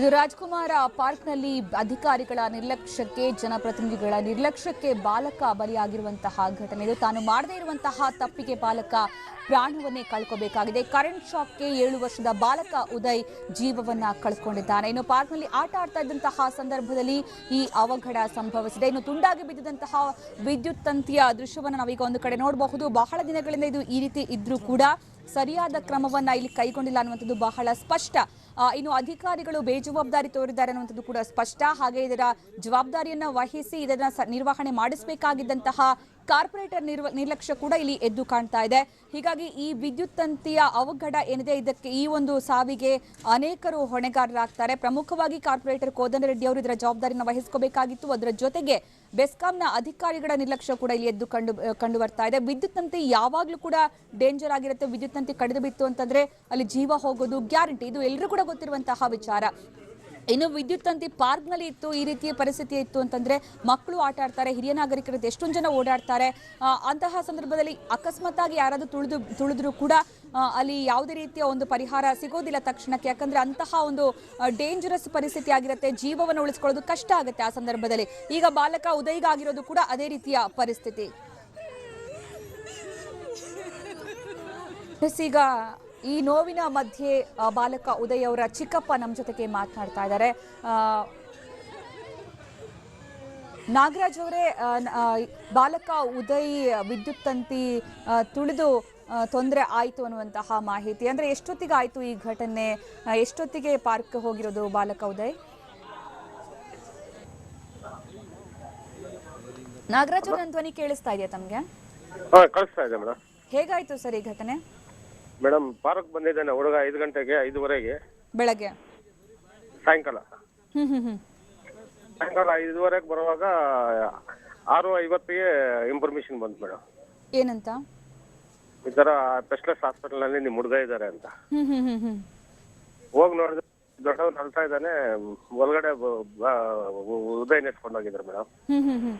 ಇದು ರಾಜ್ಕುಮಾರ ಪಾರ್ಕ್ನಲ್ಲಿ ಅಧಿಕಾರಿಗಳ ನಿರ್ಲಕ್ಷ್ಯಕ್ಕೆ ಜನಪ್ರತಿನಿಧಿಗಳ ನಿರ್ಲಕ್ಷ್ಯಕ್ಕೆ ಬಾಲಕ ಬಲಿಯಾಗಿರುವಂತಹ ಘಟನೆ ಇದು. ತಾನು ಮಾಡದೇ ಇರುವಂತಹ ತಪ್ಪಿಗೆ ಬಾಲಕ ಪ್ರಾಣವನ್ನೇ ಕಳ್ಕೋಬೇಕಾಗಿದೆ. ಕರೆಂಟ್ ಶಾಕ್ಗೆ ಏಳು ವರ್ಷದ ಬಾಲಕ ಉದಯ್ ಜೀವವನ್ನ ಕಳ್ಕೊಂಡಿದ್ದಾನೆ. ಇನ್ನು ಪಾರ್ಕ್ನಲ್ಲಿ ಆಟ ಆಡ್ತಾ ಇದ್ದಂತಹ ಸಂದರ್ಭದಲ್ಲಿ ಈ ಅವಘಡ ಸಂಭವಿಸಿದೆ. ಇನ್ನು ತುಂಡಾಗಿ ಬಿದ್ದಿದಂತಹ ವಿದ್ಯುತ್ ತಂತಿಯ ದೃಶ್ಯವನ್ನು ನಾವೀಗ ಒಂದು ಕಡೆ ನೋಡಬಹುದು. ಬಹಳ ದಿನಗಳಿಂದ ಇದು ಈ ರೀತಿ ಇದ್ರೂ ಕೂಡ ಸರಿಯಾದ ಕ್ರಮವನ್ನ ಇಲ್ಲಿ ಕೈಗೊಂಡಿಲ್ಲ ಅನ್ನುವಂಥದ್ದು ಬಹಳ ಸ್ಪಷ್ಟ. ಇನ್ನು ಅಧಿಕಾರಿಗಳು ಬೇಜವಾಬ್ದಾರಿ ತೋರಿದ್ದಾರೆ ಅನ್ನುವಂಥದ್ದು ಕೂಡ ಸ್ಪಷ್ಟ. ಹಾಗೆ ಇದರ ಜವಾಬ್ದಾರಿಯನ್ನ ವಹಿಸಿ ಇದನ್ನ ನಿರ್ವಹಣೆ ಮಾಡಿಸಬೇಕಾಗಿದ್ದಂತಹ ಕಾರ್ಪೊರೇಟರ್ ನಿರ್ವ, ನಿರ್ಲಕ್ಷ್ಯ ಕೂಡ ಇಲ್ಲಿ ಎದ್ದು ಕಾಣ್ತಾ ಇದೆ. ಹೀಗಾಗಿ ಈ ವಿದ್ಯುತ್ ತಂತಿಯ ಅವಘಡ ಏನಿದೆ, ಇದಕ್ಕೆ ಈ ಒಂದು ಸಾವಿಗೆ ಅನೇಕರು ಹೊಣೆಗಾರರಾಗ್ತಾರೆ. ಪ್ರಮುಖವಾಗಿ ಕಾರ್ಪೊರೇಟರ್ ಕೋದಂಡರೆಡ್ಡಿ ಅವರು ಇದರ ಜವಾಬ್ದಾರಿಯನ್ನು ವಹಿಸ್ಕೋಬೇಕಾಗಿತ್ತು. ಅದರ ಜೊತೆಗೆ ಬೆಸ್ಕಾಂನ ಅಧಿಕಾರಿಗಳ ನಿರ್ಲಕ್ಷ್ಯ ಕೂಡ ಇಲ್ಲಿ ಎದ್ದು ಕಂಡು ಕಂಡು ಬರ್ತಾ ಇದೆ. ವಿದ್ಯುತ್ ತಂತಿ ಯಾವಾಗಲೂ ಕೂಡ ಡೇಂಜರ್ ಆಗಿರುತ್ತೆ. ವಿದ್ಯುತ್ ತಂತಿ ಕಡಿದು ಬಿತ್ತು ಅಂತಂದ್ರೆ ಅಲ್ಲಿ ಜೀವ ಹೋಗೋದು ಗ್ಯಾರಂಟಿ ಇದು ಎಲ್ಲರೂ ಕೂಡ ಗೊತ್ತಿರುವಂತಹ ವಿಚಾರ. ಇನ್ನು ವಿದ್ಯುತ್ ತಂತಿ ಪಾರ್ಕ್ನಲ್ಲಿ ಇತ್ತು, ಈ ರೀತಿಯ ಪರಿಸ್ಥಿತಿ ಇತ್ತು ಅಂತಂದ್ರೆ ಮಕ್ಕಳು ಆಟ ಆಡ್ತಾರೆ, ಹಿರಿಯ ನಾಗರಿಕರದ್ದು ಎಷ್ಟೊಂದು ಜನ ಓಡಾಡ್ತಾರೆ. ಅಂತಹ ಸಂದರ್ಭದಲ್ಲಿ ಅಕಸ್ಮಾತ್ತಾಗಿ ಯಾರಾದರೂ ತುಳಿದು, ತುಳಿದ್ರು ಕೂಡ ಅಲ್ಲಿ ಯಾವುದೇ ರೀತಿಯ ಒಂದು ಪರಿಹಾರ ಸಿಗೋದಿಲ್ಲ ತಕ್ಷಣಕ್ಕೆ. ಯಾಕಂದ್ರೆ ಅಂತಹ ಒಂದು ಡೇಂಜರಸ್ ಪರಿಸ್ಥಿತಿ ಆಗಿರುತ್ತೆ. ಜೀವವನ್ನು ಉಳಿಸ್ಕೊಳ್ಳೋದು ಕಷ್ಟ ಆಗುತ್ತೆ ಆ ಸಂದರ್ಭದಲ್ಲಿ. ಈಗ ಬಾಲಕ ಉದಯಿಗಾಗಿರೋದು ಕೂಡ ಅದೇ ರೀತಿಯ ಪರಿಸ್ಥಿತಿ. ಈಗ ಈ ನೋವಿನ ಮಧ್ಯೆ ಬಾಲಕ ಉದಯ್ ಅವರ ಚಿಕ್ಕಪ್ಪ ನಮ್ಮ ಜೊತೆಗೆ ಮಾತನಾಡ್ತಾ ಇದ್ದಾರೆ. ನಾಗರಾಜ್ ಅವರೇ ಬಾಲಕ ಉದಯ್ ವಿದ್ಯುತ್ ತಂತಿ ತುಳಿದು ತೊಂದರೆ ಆಯಿತು ಅನ್ನುವಂತಹ ಮಾಹಿತಿ. ಅಂದ್ರೆ ಎಷ್ಟೊತ್ತಿಗೆ ಆಯಿತು ಈ ಘಟನೆ? ಎಷ್ಟೊತ್ತಿಗೆ ಪಾರ್ಕ್ ಹೋಗಿರೋದು ಬಾಲಕ ಉದಯ್? ನಾಗರಾಜ್ ಧ್ವನಿ ಕೇಳಿಸ್ತಾ ಇದೆಯಾ ತಮಗೆ?
ಕಳಿಸ್ತಾ ಇದೆ ಮೇಡಮ್.
ಹೇಗಾಯ್ತು ಸರ್ ಈ ಘಟನೆ?
ಮೇಡಮ್ ಪಾರ್ಕ್ ಬಂದಿದ್ದಾನೆ ಹುಡುಗ ಐದು ಗಂಟೆಗೆ ಐದುವರೆಗೆ.
ಬೆಳಗ್ಗೆ?
ಸಾಯಂಕಾಲ.
ಹ್ಮ್ ಹ್ಮ್ ಹ್ಮ್.
ಸಾಯಂಕಾಲ ಐದುವರೆಗೆ ಬರುವಾಗ ಆರು ಐವತ್ತಿಗೆ ಇನ್ಫಾರ್ಮೇಶನ್ ಬಂತು ಮೇಡಮ್.
ಏನಂತ?
ಈ ತರ ಸ್ಪೆಷಲಿಸ್ಟ್ ಹಾಸ್ಪಿಟಲ್ನಲ್ಲಿ ನಿಮ್ ಹುಡುಗ ಇದ್ದಾರೆ ಅಂತ.
ಹ್ಮ್ ಹ್ಮ್ ಹ್ಮ್ ಹ್ಮ್.
ಹೋಗಿ ನೋಡಿದ್ರೆ ದೊಡ್ಡವ್ರು ಅಳ್ತಾ ಇದ್ದಾನೆ ಒಳಗಡೆ ಬ- ಬ- ಉದಯ್ ನೆಟ್ಕೊಂಡು ಹೋಗಿದ್ದಾರೆ ಮೇಡಮ್.
ಹ್ಮ್ ಹ್ಮ್ ಹ್ಮ್.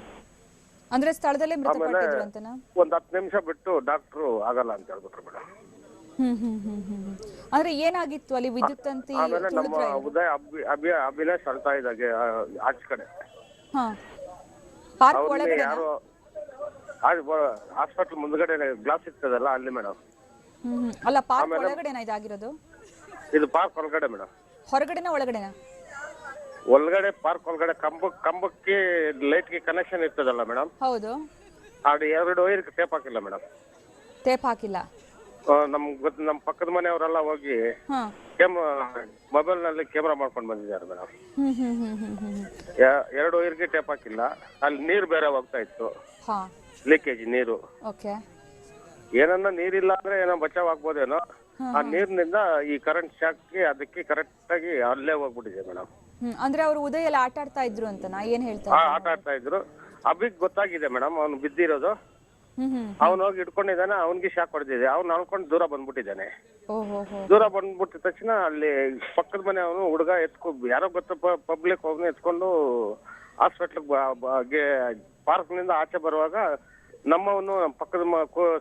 ಅಂದ್ರೆ ಸ್ಥಳದಲ್ಲೇ ಮೃತಪಟ್ಟಿದ್ರು ಅಂತನಾ
ಒಂದು ಹತ್ತು ನಿಮಿಷ ಬಿಟ್ಟು ಡಾಕ್ಟ್ರು ಆಗಲ್ಲ ಅಂತ ಹೇಳ್ಬಿಟ್ರು ಮೇಡಮ್.
ಹ್ಮ್ ಹ್ಮ್ ಹ್ಮ್ ಹ್ಮ್ ಹ್ಮ್. ಅಂದ್ರೆ ಏನಾಗಿತ್ತು ಅಲ್ಲಿ ವಿದ್ಯುತ್ ತಂತಿ
ಆಮೇಲೆ ನಮ್ಮ
ಉದಯ ಏನು?
ಉದಯ್ ಅಭಿ ಅಭಿ ಅಭಿಲಾಷ್ ಅಳ್ತಾ ಇದ್ದಾಗೆ ಆಚೆ ಕಡೆ.
ಹಾ. ಪಾರ್ಕ್ ಒಳಗಡೆ
ಯಾರು ಹಾಸ್ಪಿಟಲ್ ಮುಂದ್ಗಡೆ ಗ್ಲಾಸ್ ಇರ್ತದಲ್ಲ ಅಲ್ಲಿ ಮೇಡಮ್
ಹ್ಮ್ ಹ್ಮ್. ಅಲ್ಲ ಪಾರ್ಕ್ ಒಳಗಡೆನಾ ಇದಾಗಿರೋದು
ಇದು ಪಾರ್ಕ್ ಒಳಗಡೆ ಮೇಡಮ್
ಹೊರಗಡೆನ ಒಳಗಡೆನ?
ಒಳಗಡೆ ಪಾರ್ಕ್ ಒಳಗಡೆ ಕಂಬ ಕಂಬಕ್ಕೆ ಲೈಟ್ಗೆ ಕನೆಕ್ಷನ್ ಇರ್ತದಲ್ಲ ಮೇಡಮ್
ಹೌದು.
ಅದು ಎರಡು ವೈರ್ ಟೇಪ್ ಹಾಕಿಲ್ಲ ಮೇಡಮ್
ಟೇಪ್ ಹಾಕಿಲ್ಲ.
ನಮ್ ಗೊತ್ತ ನಮ್ಮ ಪಕ್ಕದ ಮನೆಯವರೆಲ್ಲ ಹೋಗಿ
ಹಾ.
ಮೊಬೈಲ್ನಲ್ಲಿ ಕ್ಯಾಮ್ರಾ ಮಾಡ್ಕೊಂಡು ಬಂದಿದ್ದಾರೆ ಮೇಡಮ್
ಹ್ಮ್ ಹ್ಮ್ ಹ್ಮ್ ಹ್ಮ್ ಹ್ಮ್ ಹ್ಮ್.
ಎರಡು ವೈರ್ಗೆ ಟೇಪ್ ಹಾಕಿಲ್ಲ. ಅಲ್ಲಿ ನೀರು ಬೇರೆ ಹೋಗ್ತಾ ಇತ್ತು.
ಹಾ.
ಲೀಕೇಜ್ ನೀರು.
ಓಕೆ.
ಏನನ್ನ ನೀರಿಲ್ಲ ಅಂದ್ರೆ ಏನೋ ಬಚಾವ್ ಆಗ್ಬೋದೇನೋ? ಆ ನೀರಿನಿಂದ ಈ ಕರೆಂಟ್ ಶಾಕ್ಗೆ ಅದಕ್ಕೆ ಕರೆಕ್ಟ್ ಆಗಿ ಅಲ್ಲೇ ಹೋಗ್ಬಿಟ್ಟಿದೆ ಮೇಡಮ್
ಹ್ಮ್ ಅಂದ್ರೆ ಅವರು ಉದಯ ಎಲ್ಲ ಆಟ ಆಡ್ತಾ ಇದ್ರು ಅಂತನಾ? ಏನ್ ಹೇಳ್ತಾ
ಆ ಆಟ ಆಡ್ತಾ ಇದ್ರು. ಅಭಿಗ್ ಗೊತ್ತಾಗಿದೆ ಮೇಡಮ್ ಅವ್ನು ಬಿದ್ದಿರೋದು.
ಹ್ಮ್ ಹ್ಮ್
ಅವ್ನು ಹೋಗಿ ಇಟ್ಕೊಂಡಿದ್ದಾನೆ ಅವ್ನಿಗೆ ಶಾಕ್ ಹೊಡೆದಿದೆ. ಅವ್ನು ಅನ್ಕೊಂಡು ದೂರ ಬಂದ್ಬಿಟ್ಟಿದ್ದಾನೆ.
ಓಹೋ ಹೋ
ದೂರ ಬಂದ್ಬಿಟ್ಟಿದ ತಕ್ಷಣ ಅಲ್ಲಿ ಪಕ್ಕದ ಮನೆ ಅವನು ಹುಡುಗ ಎತ್ಕೊ ಯಾರೋ ಗೊತ್ತ ಪಬ್ಲಿಕ್ ಅವನು ಎತ್ಕೊಂಡು ಹಾಸ್ಪಿಟ್ಲ್ಗೆ ಪಾರ್ಕ್ನಿಂದ ಆಚೆ ಬರುವಾಗ ನಮ್ಮವನು ಪಕ್ಕದ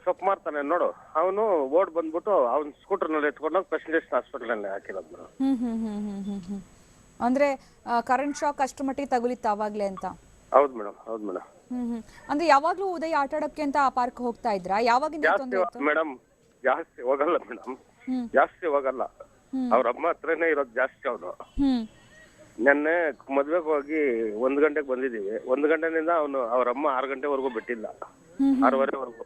ಸೊಪ್ಪು ಮಾರ್ತಾನೆ ನೋಡು. ಅವನು ಓಡ್ ಬಂದ್ಬಿಟ್ಟು ಅವ್ನ ಸ್ಕೂಟರ್ನಲ್ಲಿ ಎತ್ಕೊಂಡು ಪ್ರೆಸಿಡೆಂಟ್ ಹಾಸ್ಪಿಟಲ್ನಲ್ಲಿ ಹಾಕಿರೋದು ಮೇಡಮ್
ಅಂದ್ರೆ ಕರೆಂಟ್ ಶಾಕ್ ಅಷ್ಟು ಮಟ್ಟಿಗೆ ತಗುಲಿತ್ತು ಅವಾಗ್ಲೇ ಅಂತ?
ಹೌದ್ ಮೇಡಮ್ ಹೌದ್ ಮೇಡಮ್
ಹ್ಮ್ ಅಂದ್ರೆ ಯಾವಾಗ್ಲೂ ಉದಯ ಆಟ ಅಂತ ಆ ಪಾರ್ಕ್ ಹೋಗ್ತಾ ಇದ್ರ? ಯಾವಾಗಿಂದ ಈ
ಜಾಸ್ತಿ
ತೊಂದ್ರೆ ಇತ್ತು
ಮೇಡಮ್ ಜಾಸ್ತಿ ಹೋಗಲ್ಲ ಮೇಡಮ್
ಹ್ಮ್.
ಜಾಸ್ತಿ ಹೋಗಲ್ಲ. ಅವ್ರ ಅಮ್ಮ ಹತ್ರನೇ ಇರೋದು ಜಾಸ್ತಿ ಅವನು
ಹ್ಮ್.
ನೆನ್ನೆ ಮದ್ವೆಗೆ ಹೋಗಿ ಒಂದ್ ಗಂಟೆಗೆ ಬಂದಿದೀವಿ ಒಂದ್ ಗಂಟೆನಿಂದ ಅವನು ಅವ್ರ ಅಮ್ಮ ಆರು ಗಂಟೆವರೆಗೂ ಬಿಟ್ಟಿಲ್ಲ.
ಹ್ಮ್
ಆರೂವರೆವರೆಗೂ.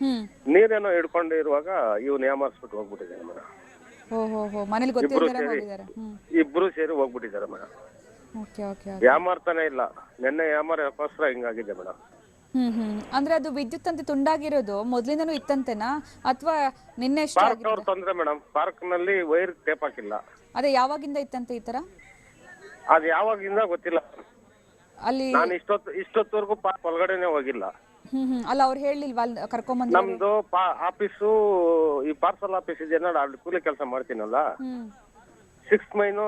ಹ್ಮ್.
ನೀರೇನೋ ಹಿಡ್ಕೊಂಡು ಇರುವಾಗ ಇವ್ನು ಯಾಮಾರಿಸ್ಬಿಟ್ಟು ಹೋಗ್ಬಿಟ್ಟಿದ್ದಾನೆ ಮೇಡಮ್
ಓ ಹೋ ಹೋ. ಮನೇಲಿ ಗೊತ್ತಿಲ್ಲದೆ ಹೋಗಿದ್ದಾರೆ. ಹ್ಮ್.
ಇಬ್ರು ಸೇರಿ ಹೋಗ್ಬಿಟ್ಟಿದ್ದಾರೆ ಮೇಡಮ್
ಓಕೆ ಓಕೆ
ಯಾಮಾರ್ತಾನೆ ಇಲ್ಲ. ನಿನ್ನೆ ಯಾಮಾರಕ್ಕೋಸ್ಕರ ಹಿಂಗಾಗಿದೆ ಮೇಡಮ್
ಹ್ಮ್ ಹ್ಮ್. ಅಂದ್ರೆ ಅದು ವಿದ್ಯುತ್ ತಂತಿ ತುಂಡಾಗಿರೋದು ಮೊದ್ಲಿಂದನೂ ಇತ್ತಂತೆನಾ? ಅಥವಾ ನಿನ್ನೆ ಅಷ್ಟೇ
ಪಾರ್ಕ್ ಅವ್ರು ತೊಂದ್ರೆ ಮೇಡಮ್ ಪಾರ್ಕ್ನಲ್ಲಿ ವೈರ್ ಟೇಪ್ ಹಾಕಿಲ್ಲ.
ಅದೇ ಯಾವಾಗಿಂದ ಇತ್ತಂತೆ ಈ ತರ
ಅದ್ ಯಾವಾಗಿಂದ ಗೊತ್ತಿಲ್ಲ.
ಅಲ್ಲಿ
ನಾನು ಇಷ್ಟೊತ್ತು ಇಷ್ಟೊತ್ತವರೆಗೂ ಪಾರ್ಕ್ ಒಳಗಡೆನೆ ಹೋಗಿಲ್ಲ.
ಹ್ಮ್ ಹ್ಮ್. ಅಲ್ಲ ಅವ್ರು ಹೇಳಿಲ್ವಾ ಅಲ್ಲಿ ಕರ್ಕೊಂಬಂದ್
ನಮ್ದು ಪಾ ಆಫೀಸು ಈ ಪಾರ್ಸಲ್ ಆಫೀಸ್ ಇದೆ ನೋಡಿ ಅಲ್ಲಿ ಕೂಲಿ ಕೆಲಸ ಮಾಡ್ತೀನಲ್ಲ.
ಹ್ಮ್.
Six main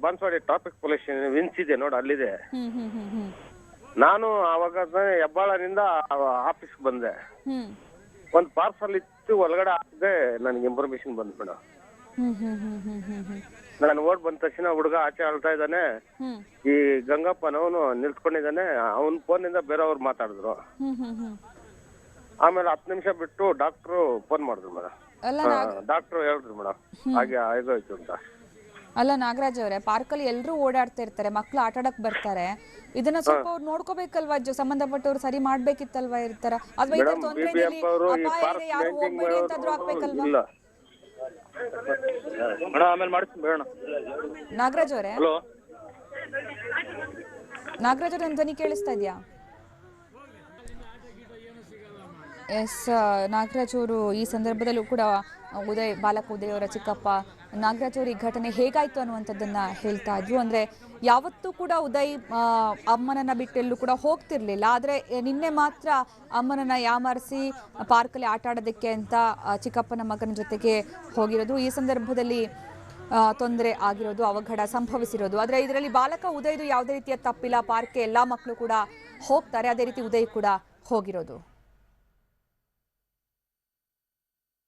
Banaswadi traffic police wins ಇದೆ ನೋಡಿ ಅಲ್ಲಿದೆ.
ಹ್ಮ್ ಹ್ಮ್ ಹ್ಮ್ ಹ್ಮ್.
ನಾನು ಅವಾಗ ಹೆಬ್ಬಾಳನಿಂದ ಆಫೀಸ್ ಬಂದೆ.
ಹ್ಮ್.
ಒಂದ್ ಪಾರ್ಸಲ್ ಇತ್ತು ಒಳಗಡೆ ಹಾಕಿದೆ ನನಗೆ ಇನ್ಫಾರ್ಮೇಶನ್ ಬಂದ್ ಮೇಡಮ್
ಹ್ಮ್ ಹ್ಮ್ ಹ್ಮ್ ಹ್ಮ್ ಹ್ಮ್ ಹ್ಮ್.
ನಾನು ಓಡ್ ಬಂದ ತಕ್ಷಣ ಹುಡುಗ ಆಚೆ ಅಳ್ತಾ ಇದ್ದಾನೆ.
ಹ್ಮ್.
ಈ ಗಂಗಪ್ಪನವನು ನಿಲ್ತ್ಕೊಂಡಿದ್ದಾನೆ. ಅವನ ಫೋನಿಂದ ಬೇರೆಯವ್ರು ಮಾತಾಡಿದ್ರು.
ಹ್ಮ್ ಹ್ಮ್ ಹ್ಮ್.
ಆಮೇಲೆ ಹತ್ತು ನಿಮಿಷ ಬಿಟ್ಟು ಡಾಕ್ಟ್ರು ಫೋನ್ ಮಾಡಿದ್ರು ಮೇಡಮ್
ಅಲ್ಲ ನಾಗ್
ಡಾಕ್ಟ್ರು ಹೇಳಿದ್ರು ಮೇಡಮ್ ಹಾಗೆ ಆಗೋಯ್ತು ಅಂತ.
ಅಲ್ಲ ನಾಗರಾಜ್ ಅವರೇ ಪಾರ್ಕಲ್ಲಿ ಎಲ್ಲರೂ ಓಡಾಡ್ತಾ ಇರ್ತಾರೆ ಮಕ್ಳು ಆಟ ಆಡಕ್ ಬರ್ತಾರೆ. ಇದನ್ನ ಸ್ವಲ್ಪ ಅವ್ರು ನೋಡ್ಕೋಬೇಕಲ್ವಾ ಜೊ- ಸಂಬಂಧಪಟ್ಟವ್ರು ಸರಿ ಮಾಡ್ಬೇಕಿತ್ತಲ್ವಾ ಇರ್ತಾರ? ಅಥವಾ ಈ ತೊಂದರೆ
ಮೇಡಮ್
ತೊಂದ್ರೆ
ಬಿ ಎಫ್ ಅವರು ಈ
ಅಪಾಯ
ಪಾರ್ಕ್
ಇದೆ ಯಾರು
ಮೇಂಟೈನ್
ಹೋಗ್ಬೇಡಿ ಅಂತಾದ್ರೂ ಹಾಕ್ಬೇಕಲ್ವಾ
ಇಲ್ಲ.
ಆಮೇಲೆ ಮಾಡಿಸ್ತೀನಿ ಬೇಡ
ನಾಗರಾಜ್ ಅವರೇ?
ಹಲೋ?
ನಾಗರಾಜ್ ಅವ್ರ ಧ್ವನಿ ಕೇಳಿಸ್ತಾ ಇದೆಯಾ? ಎಸ್ ನಾಗರಾಜ್ ಅವರು ಈ ಸಂದರ್ಭದಲ್ಲೂ ಕೂಡ ಉದಯ್ ಬಾಲಕ ಉದಯ್ ಅವರ ಚಿಕ್ಕಪ್ಪ ನಾಗರಾಜ್ ಅವರು ಈ ಘಟನೆ ಹೇಗಾಯ್ತು ಅನ್ನುವಂಥದ್ದನ್ನ ಹೇಳ್ತಾ ಇದ್ರು. ಅಂದ್ರೆ ಯಾವತ್ತೂ ಕೂಡ ಉದಯ್ ಅಮ್ಮನನ್ನು ಬಿಟ್ಟೆಲ್ಲೂ ಕೂಡ ಹೋಗ್ತಿರಲಿಲ್ಲ. ಆದರೆ ನಿನ್ನೆ ಮಾತ್ರ ಅಮ್ಮನನ್ನ ಯಾಮಾರಿಸಿ ಪಾರ್ಕಲ್ಲಿ ಆಟ ಆಡೋದಕ್ಕೆ ಅಂತ ಚಿಕ್ಕಪ್ಪನ ಮಗನ ಜೊತೆಗೆ ಹೋಗಿರೋದು. ಈ ಸಂದರ್ಭದಲ್ಲಿ ತೊಂದರೆ ಆಗಿರೋದು, ಅವಘಡ ಸಂಭವಿಸಿರೋದು. ಆದರೆ, ಇದರಲ್ಲಿ ಬಾಲಕ ಉದಯ್ದು ಯಾವುದೇ ರೀತಿಯ ತಪ್ಪಿಲ್ಲ. ಪಾರ್ಕ್ಗೆ ಎಲ್ಲ ಮಕ್ಕಳು ಕೂಡ ಹೋಗ್ತಾರೆ. ಅದೇ ರೀತಿ ಉದಯ್ ಕೂಡ ಹೋಗಿರೋದು.